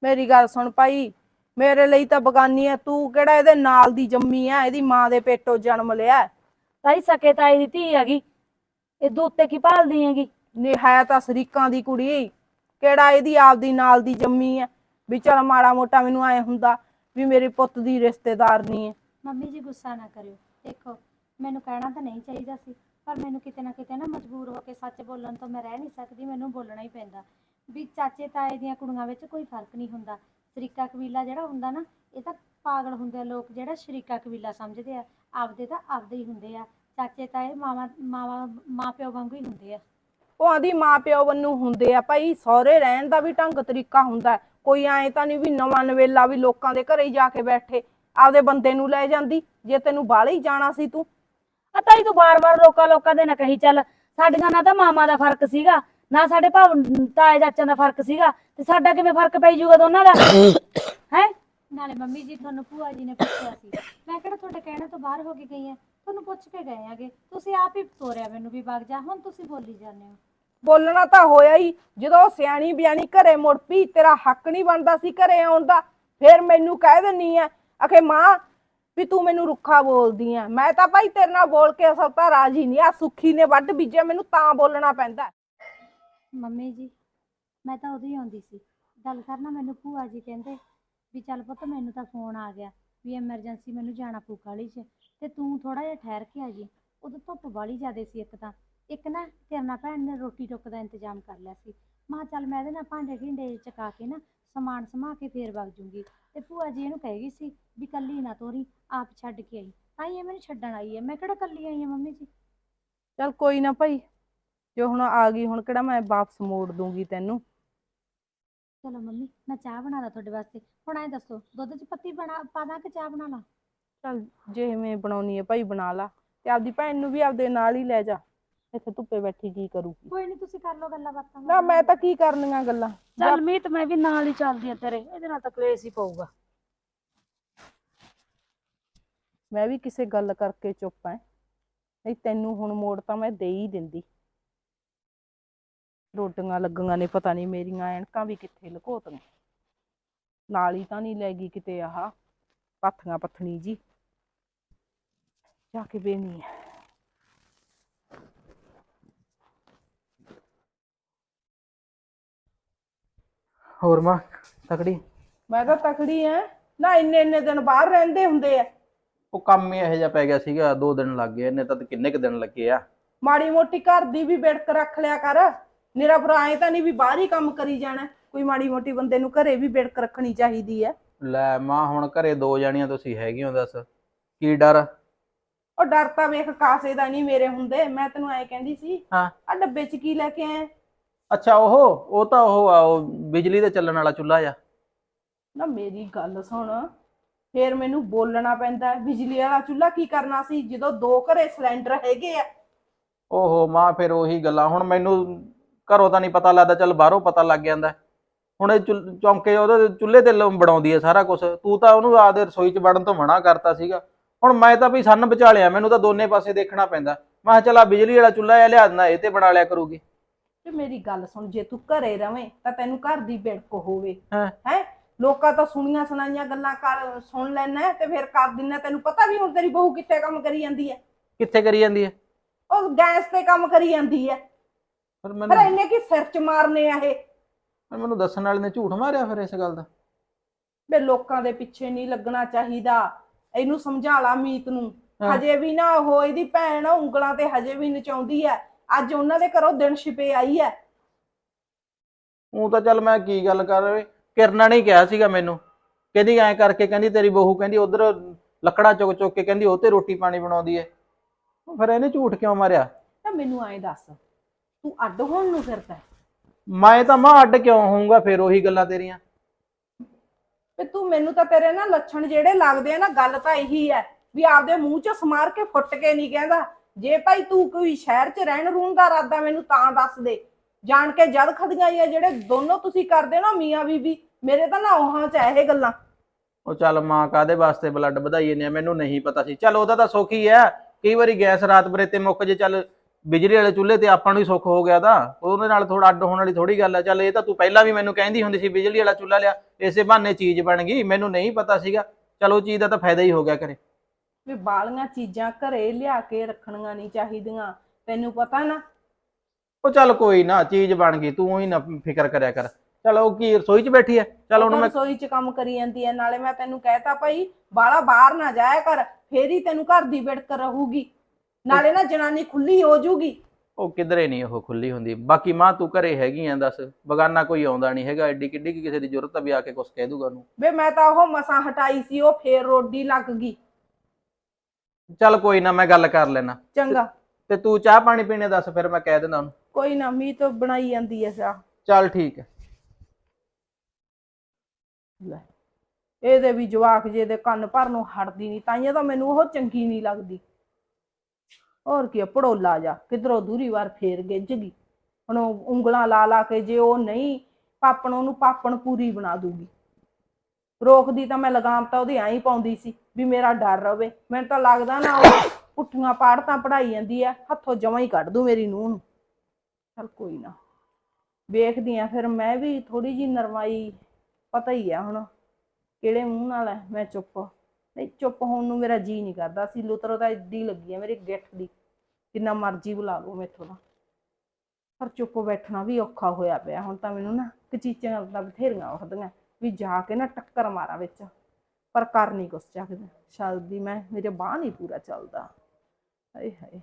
ਮੇਰੀ ਗੱਲ ਸੁਣ ਭਾਈ। ਮੇਰੇ ਲਈ ਤਾਂ ਬਗਾਨੀ ਐ ਤੂੰ ਕਿਹੜਾ ਇਹਦੇ ਨਾਲ ਦੀ ਜੰਮੀ ਐ ਇਹਦੀ ਮਾਂ ਦੇ ਪੇਟੋਂ ਜਨਮ ਲਿਆ। ਤਾਈ ਸਕੇ ਤਾਈ ਦੀ ਧੀ ਹੈਗੀ। ਇਹ ਉੱਤੇ ਕੀ ਭਾਲਦੀ ਹੈਗੀ? ਨੀ ਹੈ ਤਾਂ ਸਰੀਕਾਂ ਦੀ ਕੁੜੀ। ਕਿਹੜਾ ਇਹਦੀ ਆਪਦੀ ਨਾਲ ਦੀ ਜੰਮੀ ਐ ਵੀ ਚਲ ਮਾੜਾ ਮੋਟਾ ਮੈਨੂੰ ਐ ਹੁੰਦਾ ਵੀ ਮੇਰੇ ਪੁੱਤ ਦੀ ਰਿਸ਼ਤੇਦਾਰ ਨਹੀਂ ਐ ਮੰਮੀ ਜੀ ਗੁੱਸਾ ਨਾ ਕਰਿਓ। ਦੇਖੋ ਮੈਨੂੰ ਕਹਿਣਾ ਤਾਂ ਨਹੀਂ ਚਾਹੀਦਾ ਸੀ ਪਰ ਮੈਨੂੰ ਕਿਤੇ ਨਾ ਕਿਤੇ ਨਾ ਮਜਬੂਰ ਹੋ ਕੇ ਸੱਚ ਬੋਲਣ ਤੋਂ ਮੈਂ ਰਹਿ ਨਹੀਂ ਸਕਦੀ ਮੈਨੂੰ ਬੋਲਣਾ ਹੀ ਪੈਂਦਾ। ਵੀ ਚਾਚੇ ਤਾਏ ਦੀਆਂ ਕੁੜੀਆਂ ਵਿੱਚ ਕੋਈ ਫ਼ਰਕ ਨਹੀਂ ਹੁੰਦਾ। ਸ਼ਰੀਕਾ ਕਬੀਲਾ ਜਿਹੜਾ ਹੁੰਦਾ ਨਾ ਇਹ ਤਾਂ ਪਾਗਲ ਹੁੰਦੇ ਆ ਲੋਕ ਜਿਹੜਾ ਸ਼ਰੀਕਾ ਕਬੀਲਾ ਸਮਝਦੇ ਆ। ਆਪਦੇ ਤਾਂ ਆਪਦੇ ਹੀ ਹੁੰਦੇ ਆ। ਚਾਚੇ ਤਾਏ ਮਾਵਾ ਮਾਵਾ ਮਾਂ ਪਿਓ ਵਾਂਗੂ ਹੀ ਹੁੰਦੇ ਆ। ਉਹ ਆਦੀ ਮਾਂ ਪਿਓ ਵੱਲੋਂ ਹੁੰਦੇ ਆ ਭਾਈ ਸਹੁਰੇ ਰਹਿਣ ਦਾ ਵੀ ਢੰਗ ਤਰੀਕਾ ਹੁੰਦਾ ਹੈ। ਕੋਈ ਐ ਤਾਂ ਨਹੀਂ ਵੀ ਨਵਾਂ ਨਵੇਲਾ ਵੀ ਲੋਕਾਂ ਦੇ ਘਰੇ ਹੀ ਜਾ ਕੇ ਬੈਠੇ ਆਪਦੇ ਬੰਦੇ ਨੂੰ ਲੈ ਜਾਂਦੀ ਜੇ ਤੈਨੂੰ ਬਾਹਲੇ ਹੀ ਜਾਣਾ ਸੀ ਤੂੰ। ਆ ਤਾਈ ਤੂੰ ਬਾਰ-ਬਾਰ ਲੋਕਾਂ ਲੋਕਾਂ ਦੇ ਨਾ ਕਹੀ ਚੱਲ। ਸਾਡੀਆਂ ਨਾਲ ਤਾਂ ਮਾਮਾ ਦਾ ਫ਼ਰਕ ਸੀਗਾ ਨਾ ਸਾਡੇ ਭਾਵ ਤਾਏ ਚਾਚਿਆਂ ਦਾ ਫ਼ਰਕ ਸੀਗਾ ਤੇ ਸਾਡਾ ਕਿਵੇਂ ਫ਼ਰਕ ਪੈ ਜਾਊਗਾ ਦੋਨਾਂ ਦਾ? ਹੈ? ਨਾਲੇ ਮੰਮੀ ਜੀ ਤੁਹਾਨੂੰ ਭੂਆ ਜੀ ਨੇ ਪੁੱਛਿਆ ਸੀ। ਮੈਂ ਕਿਹੜਾ ਤੁਹਾਡੇ ਕਹਿਣੇ ਤੋਂ ਬਾਹਰ ਹੋ ਕੇ ਗਈ ਆ? ਤੁਹਾਨੂੰ ਪੁੱਛ ਕੇ ਗਏ ਆਗੇ ਤੁਸੀਂ ਆਪ ਹੀ ਤੋਰਿਆ ਮੈਨੂੰ ਵੀ ਵਗ ਜਾ ਹੁਣ ਤੁਸੀਂ ਬੋਲੀ ਜਾਂਦੇ ਹੋ। ਬੋਲਣਾ ਤਾਂ ਹੋਇਆ ਹੀ ਜਦੋਂ ਉਹ ਸਿਆਣੀ ਬਿਆਣੀ ਘਰੇ ਮੁੜ ਪਈ ਤੇਰਾ ਹੱਕ ਨਹੀਂ ਬਣਦਾ ਸੀ ਘਰੇ ਆਉਣ ਦਾ ਫਿਰ ਮੈਨੂੰ ਕਹਿ ਦਿੰਨੀ ਆ ਅਖੇ ਮਾਂ ਵੀ ਤੂੰ ਮੈਨੂੰ ਰੁੱਖਾ ਬੋਲਦੀ ਆ ਮੈਂ ਤਾਂ ਭਾਈ ਤੇਰੇ ਨਾਲ ਬੋਲ ਕੇ ਅਸਲ ਤਾਂ ਰਾਜੀ ਨਹੀਂ ਆ ਸੁੱਖੀ ਨੇ ਵੱਢ ਬੀਜਿਆ ਮੈਨੂੰ ਤਾਂ ਬੋਲਣਾ ਪੈਂਦਾ ਮੰਮੀ ਜੀ ਮੈਂ ਤਾਂ ਉਦੋਂ ਹੀ ਆਉਂਦੀ ਸੀ। ਗੱਲ ਕਰਨਾ ਮੈਨੂੰ ਭੂਆ ਜੀ ਕਹਿੰਦੇ ਵੀ ਚੱਲ ਪੁੱਤ ਮੈਨੂੰ ਤਾਂ ਫੋਨ ਆ ਗਿਆ ਵੀ ਐਮਰਜੈਂਸੀ ਮੈਨੂੰ ਜਾਣਾ ਪਊ ਕਾਹਲੀ 'ਚ ਤੇ ਤੂੰ ਥੋੜਾ ਜਿਹਾ ਠਹਿਰ ਕੇ ਆ ਜੀ ਉਦੋਂ ਧੁੱਪ ਵਾਲੀ ਜ਼ਿਆਦੇ ਸੀ ਇੱਕ ਤਾਂ। ਇੱਕ ਨਾ ਤੇਰੇ ਨਾਲ ਭੈਣ ਨੇ ਰੋਟੀ ਟੁੱਕ ਦਾ ਇੰਤਜ਼ਾਮ ਕਰ ਲਿਆ ਸੀ। ਮਾਂ ਚੱਲ ਮੈਂ ਇਹਦੇ ਨਾਲ ਭਾਂਡੇ ਢਿੰਡੇ ਚਕਾ ਕੇ ਨਾ ਸਮਾਨ ਸਮਾ ਕੇ ਫੇਰ ਵਗ ਜੂੰਗੀ। ਤੇ ਭੂਆ ਜੀ ਇਹਨੂੰ ਕਹੇਗੀ ਸੀ ਵੀ ਕੱਲੀ ਨਾ ਤੋਰੀ ਆਪ ਛੱਡ ਕੇ ਆਈ। ਤਾਂ ਹੀ ਇਹ ਮੈਨੂੰ ਛੱਡਣ ਆਈ ਹੈ। ਮੈਂ ਕਿਹੜਾ ਕੱਲੀ ਆਈ ਹਾਂ ਮੰਮੀ ਜੀ? ਚੱਲ ਕੋਈ ਨਾ ਭਾਈ ਜੋ ਹੁਣ ਆ ਗਈ ਹੁਣ ਕਿਹੜਾ ਮੈਂ ਵਾਪਸ ਮੋੜ ਦੂੰਗੀ ਤੈਨੂੰ? ਚਲੋ ਮੰਮੀ ਮੈਂ ਚਾਹ ਬਣਾ ਲਾ ਤੁਹਾਡੇ ਵਾਸਤੇ। ਹੁਣ ਐ ਦੱਸੋ ਦੁੱਧ 'ਚ ਪੱਤੀ ਬਣਾ ਪਾ ਦਾਂ ਕਿ ਚਾਹ ਬਣਾ ਲਾ? ਚੱਲ ਜਿਵੇਂ ਬਣਾਉਣੀ ਹੈ ਭਾਈ ਬਣਾ ਲਾ ਤੇ ਆਪਦੀ ਭੈਣ ਨੂੰ ਵੀ ਆਪਦੇ ਨਾਲ ਹੀ ਲੈ ਜਾ ਇੱਥੇ ਧੁੱਪੇ ਬੈਠੀ ਕੀ ਕਰੂਗੀ? ਕੋਈ ਨਹੀਂ ਤੁਸੀਂ ਕਰ ਲਓ ਗੱਲਾਂ ਬਾਤਾਂ। ਨਾ ਮੈਂ ਤਾਂ ਕੀ ਕਰਨੀਆਂ ਗੱਲਾਂ? ਚੱਲ ਮੀਤ ਮੈਂ ਵੀ ਨਾਲ ਹੀ ਚੱਲਦੀ ਆ ਤੇਰੇ ਇਹਦੇ ਨਾਲ ਤਾਂ ਕਲੇਸ਼ ਹੀ ਪਊਗਾ। ਮੈਂ ਵੀ ਕਿਸੇ ਗੱਲ ਕਰਕੇ ਚੁੱਪ ਐ। ਨਹੀਂ ਤੈਨੂੰ ਹੁਣ ਮੋੜ ਤਾਂ ਮੈਂ ਦੇ ਹੀ ਦਿੰਦੀ। ਰੋਟੀਆਂ ਲੱਗੀਆਂ ਨੇ ਪਤਾ ਨਹੀਂ ਮੇਰੀਆਂ ਐਨਕਾਂ ਵੀ ਕਿੱਥੇ ਲੁਕੋਤੀਆਂ। ਨਾਲ ਹੀ ਤਾਂ ਨਹੀਂ ਲੈ ਗਈ ਕਿਤੇ ਆਹ ਪਾਥੀਆਂ ਪੱਥਣੀ ਜੀ। ਜਾ ਕੇ ਬੇਨੀ ਹੈ ਹੋਰ ਮਾਂ ਤਕੜੀ? ਮੈਂ ਤਾਂ ਤਕੜੀ ਐ। ਨਾ ਇੰਨੇ ਇੰਨੇ ਦਿਨ ਬਾਹਰ ਰਹਿੰਦੇ ਹੁੰਦੇ ਆ ਉਹ ਕੰਮ ਹੀ ਇਹੋ ਜਿਹਾ ਪੈ ਗਿਆ ਸੀਗਾ ਦੋ ਦਿਨ ਲੱਗ ਗਏ। ਇਹਨੇ ਤਾਂ ਕਿੰਨੇ ਕੁ ਦਿਨ ਲੱਗੇ ਆ। ਮਾੜੀ ਮੋਟੀ ਘਰ ਦੀ ਵੀ ਬਿੜਕ ਰੱਖ ਲਿਆ ਕਰ। ਨਿਰਾ ਐ ਤਾਂ ਨਹੀਂ ਵੀ ਬਾਹਰ ਹੀ ਕੰਮ ਕਰੀ ਜਾਣਾ। ਕੋਈ ਮਾੜੀ ਮੋਟੀ ਬੰਦੇ ਨੂੰ ਘਰੇ ਵੀ ਬਿੜਕ ਰੱਖਣੀ ਚਾਹੀਦੀ ਐ। ਲੈ ਮਾਂ ਹੁਣ ਘਰੇ ਦੋ ਜਾਣੀਆਂ ਤੁਸੀਂ ਹੈਗੀ ਹੋ ਦੱਸ। ਕੀ ਡਰ? ਉਹ ਡਰ ਤਾਂ ਵੇਖ ਕਾਸੇ ਦਾ ਨਹੀਂ ਮੇਰੇ ਹੁੰਦੇ ਮੈਂ ਤੈਨੂੰ ਐ ਕਹਿੰਦੀ ਸੀ ਹਾਂ। ਆ ਡੱਬੇ 'ਚ ਕੀ ਲੈ ਕੇ ਆਏ ਅੱਛਾ ਉਹ ਉਹ ਤਾਂ ਉਹ ਆ ਉਹ ਬਿਜਲੀ ਤੇ ਚੱਲਣ ਵਾਲਾ ਚੁੱਲ੍ਹਾ ਆ ਨਾ ਮੇਰੀ ਗੱਲ ਸੁਣ ਫੇਰ ਮੈਨੂੰ ਬੋਲਣਾ ਪੈਂਦਾ ਹੈ। ਬਿਜਲੀ ਵਾਲਾ ਚੁੱਲ੍ਹਾ ਕੀ ਕਰਨਾ ਸੀ ਜਦੋਂ ਦੋ ਘਰੇ ਸਿਲੰਡਰ ਹੈਗੇ ਆ ਓਹੋ ਮਾਂ ਫਿਰ ਉਹੀ ਗੱਲਾਂ ਹੁਣ ਮੈਨੂੰ ਘਰੋਂ ਤਾਂ ਨਹੀਂ ਪਤਾ ਲੱਗਦਾ ਚੱਲ ਬਾਹਰੋਂ ਪਤਾ ਲੱਗ ਜਾਂਦਾ ਹੁਣ ਇਹ ਚੁੱਲ- ਚੌਂਕੇ ਉਹਦੇ ਚੁੱਲ੍ਹੇ ਤੇ ਲ- ਬਣਾਉਂਦੀ ਹੈ ਸਾਰਾ ਕੁਝ ਤੂੰ ਤਾਂ ਉਹਨੂੰ ਆਪਦੇ ਰਸੋਈ 'ਚ ਵੜਨ ਤੋਂ ਮਨਾ ਕਰਤਾ ਸੀਗਾ ਹੁਣ ਮੈਂ ਤਾਂ ਵੀ ਸੰਨ ਵਿਚਾਲਿਆ ਮੈਨੂੰ ਤਾਂ ਦੋਨੇ ਪਾਸੇ ਦੇਖਣਾ ਪੈਂਦਾ। ਮੈਂ ਕਿਹਾ ਚੱਲ ਬਿਜਲੀ ਵਾਲਾ ਚੁੱਲ੍ਹਾ ਆ ਲਿਆ ਦਿੰਦਾ ਇਹ ਤੇ ਬਣਾ ਲਿਆ ਕਰੂਗੀ। ਤੇ ਮੇਰੀ ਗੱਲ ਸੁਣ ਜੇ ਤੂੰ ਘਰੇ ਰਵੇਂ ਤਾਂ ਤੈਨੂੰ ਘਰ ਦੀ ਬਿੜਕ ਹੋਵੇ। ਹਾਂ। ਹੈ? ਲੋਕਾਂ ਤਾਂ ਸੁਣੀਆਂ ਸੁਣਾਈਆਂ ਗੱਲਾਂ ਕਰ ਸੁਣ ਲੈਣਾ ਤੇ ਫਿਰ ਕਰ ਦਿੰਨਾ ਤੈਨੂੰ ਪਤਾ ਵੀ ਹੁਣ ਤੇਰੀ ਬਹੂ ਕਿੱਥੇ ਕੰਮ ਕਰੀ ਜਾਂਦੀ ਹੈ? ਕਿੱਥੇ ਕਰੀ ਜਾਂਦੀ ਹੈ? ਉਹ ਗੈਸ ਤੇ ਕੰਮ ਕਰੀ ਜਾਂਦੀ ਹੈ। ਪਰ ਮੈਨੂੰ ਇੰਨੇ ਕੀ ਸਿਰ ਚ ਮਾਰਨੇ ਆ ਇਹ? ਮੈਨੂੰ ਦੱਸਣ ਵਾਲੇ ਨੇ ਝੂਠ ਮਾਰਿਆ ਫਿਰ ਇਸ ਗੱਲ ਦਾ। ਵੀ ਲੋਕਾਂ ਦੇ ਪਿੱਛੇ ਨਹੀਂ ਲੱਗਣਾ ਚਾਹੀਦਾ। ਇਹਨੂੰ ਸਮਝਾ ਲਾ ਮੀਤ ਨੂੰ। ਹਜੇ ਵੀ ਨਾ ਉਹ ਇਹਦੀ ਭੈਣ ਉਂਗਲਾਂ ਤੇ ਹਜੇ ਵੀ ਨਚਾਉਂਦੀ ਹੈ ਅੱਜ ਉਹਨਾਂ ਦੇ ਘਰੋਂ ਦਿਨ ਛਿਪੇ ਆਈ ਹੈ ਉਹ ਤਾਂ ਚੱਲ ਮੈਂ ਕੀ ਗੱਲ ਕਰ ਰਹੀ ਕਿਰਨਾ ਨੇ ਹੀ ਕਿਹਾ ਸੀਗਾ ਮੈਨੂੰ। ਕਹਿੰਦੀ ਐਂ ਕਰਕੇ ਕਹਿੰਦੀ ਤੇਰੀ ਬਹੂ ਕਹਿੰਦੀ ਉਧਰ ਲੱਕੜਾਂ ਚੁੱਕ ਚੁੱਕ ਕੇ ਕਹਿੰਦੀ ਉਹ ਤੇ ਰੋਟੀ ਪਾਣੀ ਬਣਾਉਂਦੀ ਹੈ ਫਿਰ ਇਹਨੇ ਝੂਠ ਕਿਉਂ ਮਾਰਿਆ? ਤਾਂ ਮੈਨੂੰ ਐਂ ਦੱਸ ਤੂੰ ਅੱਡ ਹੋਣ ਨੂੰ ਫਿਰਦਾ? ਮੈਂ ਤਾਂ ਮਾਂ ਅੱਡ ਕਿਉਂ ਹੋਊਂਗਾ ਫਿਰ ਉਹੀ ਗੱਲਾਂ ਤੇਰੀਆਂ? ਵੀ ਤੂੰ ਮੈਨੂੰ ਤਾਂ ਤੇਰੇ ਨਾ ਲੱਛਣ ਜਿਹੜੇ ਲੱਗਦੇ ਆ ਨਾ, ਗੱਲ ਤਾਂ ਇਹੀ ਹੈ ਵੀ ਆਪਦੇ ਮੂੰਹ ਚੋਂ ਸਮਾਰ ਕੇ ਫੁੱਟ ਕੇ ਨਹੀਂ ਕਹਿੰਦਾ। ਜੇ ਭਾਈ ਤੂੰ ਕੋਈ ਸ਼ਹਿਰ 'ਚ ਰਹਿਣ ਰੂਣ ਦਾ ਇਰਾਦਾ ਮੈਨੂੰ ਤਾਂ ਦੱਸ ਦੇ। ਜਾਣ ਕੇ ਜਦ ਖਦੀਆਂ ਹੀ ਆ ਜਿਹੜੇ ਦੋਨੋਂ ਤੁਸੀਂ ਕਰਦੇ ਹੋ ਨਾ, ਮੀਆਂ ਬੀਬੀ ਮੇਰੇ ਤਾਂ ਨਾ ਉਹਾਂ 'ਚ ਇਹ ਗੱਲਾਂ। ਉਹ ਚੱਲ ਮਾਂ ਕਾਦੇ ਵਾਸਤੇ ਬਲੱਡ ਵਧਾਈ ਨੇ ਮੈਨੂੰ ਨਹੀਂ ਪਤਾ ਸੀ। ਚੱਲ ਉਹਦਾ ਤਾਂ ਸੁੱਖ ਹੈ ਕਈ ਵਾਰੀ ਗੈਸ ਰਾਤ ਬਰੇਤੇ ਮੁੱਕ ਜੇ, ਚੱਲ ਬਿਜਲੀ ਵਾਲੇ ਚੁੱਲ੍ਹੇ ਤੇ ਆਪਾਂ ਨੂੰ ਹੀ ਸੁੱਖ ਹੋ ਗਿਆ ਤਾਂ। ਉਹਦੇ ਨਾਲ ਥੋੜਾ ਅੱਡ ਹੋਣ ਵਾਲੀ ਥੋੜੀ ਗੱਲ ਹੈ ਚੱਲ ਇਹ ਤਾਂ ਤੂੰ ਪਹਿਲਾਂ ਵੀ ਮੈਨੂੰ ਕਹਿੰਦੀ ਹੁੰਦੀ ਸੀ ਬਿਜਲੀ ਵਾਲਾ ਚੁੱਲ੍ਹਾ ਲਿਆ ਇਸੇ ਬਹਾਨੇ ਚੀਜ਼ ਬਣ ਗਈ ਮੈਨੂੰ ਨਹੀਂ ਪਤਾ ਸੀਗਾ। ਚਲ ਉਹ ਚੀਜ਼ ਦਾ ਤਾਂ ਫਾਇਦਾ ਹੀ ਹੋ ਗਿਆ ਘਰੇ। ਵੀ ਬਾਲੀਆਂ ਚੀਜ਼ਾਂ ਘਰੇ ਲਿਆ ਕੇ ਰੱਖਣੀਆਂ ਨਹੀਂ ਚਾਹੀਦੀਆਂ। ਤੈਨੂੰ ਪਤਾ ਨਾ? ਉਹ ਚੱਲ ਕੋਈ ਨਾ ਚੀਜ਼ ਬਣ ਗਈ ਤੂੰ ਹੀ ਨਾ ਫਿਕਰ ਕਰਿਆ ਕਰ। ਚੱਲ ਉਹ ਕੀ ਰਸੋਈ 'ਚ ਬੈਠੀ ਹੈ ਚੱਲ ਉਹਨੂੰ ਉਹ ਮੈਂ ਰਸੋਈ 'ਚ ਕੰਮ ਕਰੀ ਜਾਂਦੀ ਹੈ ਨਾਲੇ ਮੈਂ ਤੈਨੂੰ ਕਹਿਤਾ ਭਾਈ ਬਾਲਾ ਬਾਹਰ ਨਾ ਜਾਇਆ ਕਰ ਫੇਰ ਹੀ ਤੈਨੂੰ ਘਰ ਦੀ ਬਿੜਕ ਰਹੂਗੀ। ਨਾਲੇ ਨਾ ਜਨਾਨੀ ਖੁੱਲੀ ਹੋ ਜੂਗੀ। ਉਹ ਕਿਧਰੇ ਨਹੀਂ ਉਹ ਖੁੱਲੀ ਹੁੰਦੀ। ਬਾਕੀ ਮਾਂ ਤੂੰ ਘਰੇ ਹੈਗੀ ਆ ਦੱਸ। ਬਗਾਨਾ ਕੋਈ ਆਉਂਦਾ ਨਹੀਂ ਹੈਗਾ। ਐਡੀ ਕਿੱਡੀ ਕੀ ਕਿਸੇ ਦੀ ਜ਼ਰੂਰਤ ਆ ਵੀ ਆ ਕੇ ਕੁਝ ਕਹਿ ਦੂਗਾ ਉਹਨੂੰ। ਵੇ ਮੈਂ ਤਾਂ ਉਹ ਮਸਾਂ ਹਟਾਈ ਸੀ ਉਹ ਫੇਰ ਰੋਡੀ ਲੱਗ ਗਈ। ਚੱਲ ਕੋਈ ਨਾ ਮੈਂ ਗੱਲ ਕਰ ਲੈਣਾ ਚੰਗਾ। ਤੇ ਤੂੰ ਚਾਹ ਪਾਣੀ ਪੀਣੇ ਦੱਸ ਫਿਰ ਮੈਂ ਕਹਿ ਦਿੰਦਾ ਉਹਨੂੰ। ਕੋਈ ਨਾ ਮੀਂਹ ਤੋਂ ਬਣਾਈ ਜਾਂਦੀ ਐ ਚਾਹ। ਚੱਲ ਠੀਕ ਹੈ ਲੈ ਇਹਦੇ ਵੀ ਜਵਾਕ ਜੇ ਦੇ ਕੰਨ ਭਰਨੋਂ ਹਟਦੀ ਨਹੀਂ ਤਾਈਆਂ ਤਾਂ ਮੈਨੂੰ ਉਹ ਚੰਗੀ ਨਹੀਂ ਲੱਗਦੀ। ਹੋਰ ਕੀ ਆ, ਭੜੋਲਾ ਜਾ ਕਿਧਰੋਂ ਦੂਰੀ ਵਾਰ ਫੇਰ ਗਿੱਝ ਗਈ। ਹੁਣ ਉਹ ਉਂਗਲਾਂ ਲਾ ਲਾ ਕੇ ਜੇ ਉਹ ਨਹੀਂ ਪਾਪਣ ਉਹਨੂੰ ਪਾਪਣ ਪੂਰੀ ਬਣਾ ਦੂਗੀ। ਰੋਕਦੀ ਤਾਂ ਮੈਂ ਲਗਾਮ ਤਾਂ ਉਹਦੀ ਐਂ ਹੀ ਪਾਉਂਦੀ ਸੀ ਵੀ ਮੇਰਾ ਡਰ ਰਵੇ। ਮੈਨੂੰ ਤਾਂ ਲੱਗਦਾ ਨਾ ਉਹ ਪੁੱਠੀਆਂ ਪਾੜਤਾਂ ਪੜਾਈ ਜਾਂਦੀ ਆ ਹੱਥੋਂ ਜਮਾਂ ਹੀ ਕੱਢ ਦੂ ਮੇਰੀ ਨੂੰਹ ਨੂੰ। ਚਲ ਕੋਈ ਨਾ ਵੇਖਦੀ ਆ ਫਿਰ ਮੈਂ ਵੀ ਥੋੜੀ ਜੀ ਨਰਮਾਈ ਪਤਾ ਹੀ ਆ ਹੁਣ ਕਿਹੜੇ ਮੂੰਹ ਨਾਲ ਹੈ ਮੈਂ ਚੁੱਪ। ਨਹੀਂ, ਚੁੱਪ ਹੋਣ ਨੂੰ ਮੇਰਾ ਜੀ ਨਹੀਂ ਕਰਦਾ। ਸੀ ਲੁਤਰੋ ਤਾਂ ਇੱਡੀ ਲੱਗੀ ਆ, ਮੇਰੀ ਗਿੱਠ ਦੀ। ਜਿੰਨਾ ਮਰਜ਼ੀ ਬੁਲਾ ਲਓ ਮੈਥੋਂ ਤਾਂ ਪਰ ਚੁੱਪ ਬੈਠਣਾ ਵੀ ਔਖਾ ਹੋਇਆ ਪਿਆ। ਹੁਣ ਤਾਂ ਮੈਨੂੰ ਨਾ ਕਚੀਚੀਆਂ ਦਾ ਬਥੇਰੀਆਂ ਉੱਠਦੀਆਂ। ਵੀ ਜਾ ਕੇ ਨਾ ਟੱਕਰ ਮਾਰਾਂ ਵਿੱਚ। ਪਰ ਕਰ ਨਹੀਂ ਕੁਛ ਚੱਕਦਾ। ਸ਼ਾਇਦ ਦੀ ਮੈਂ, ਮੇਰੇ ਬਾਹ ਨਹੀਂ ਪੂਰਾ ਚੱਲਦਾ। ਹਾਏ ਹਾਏ।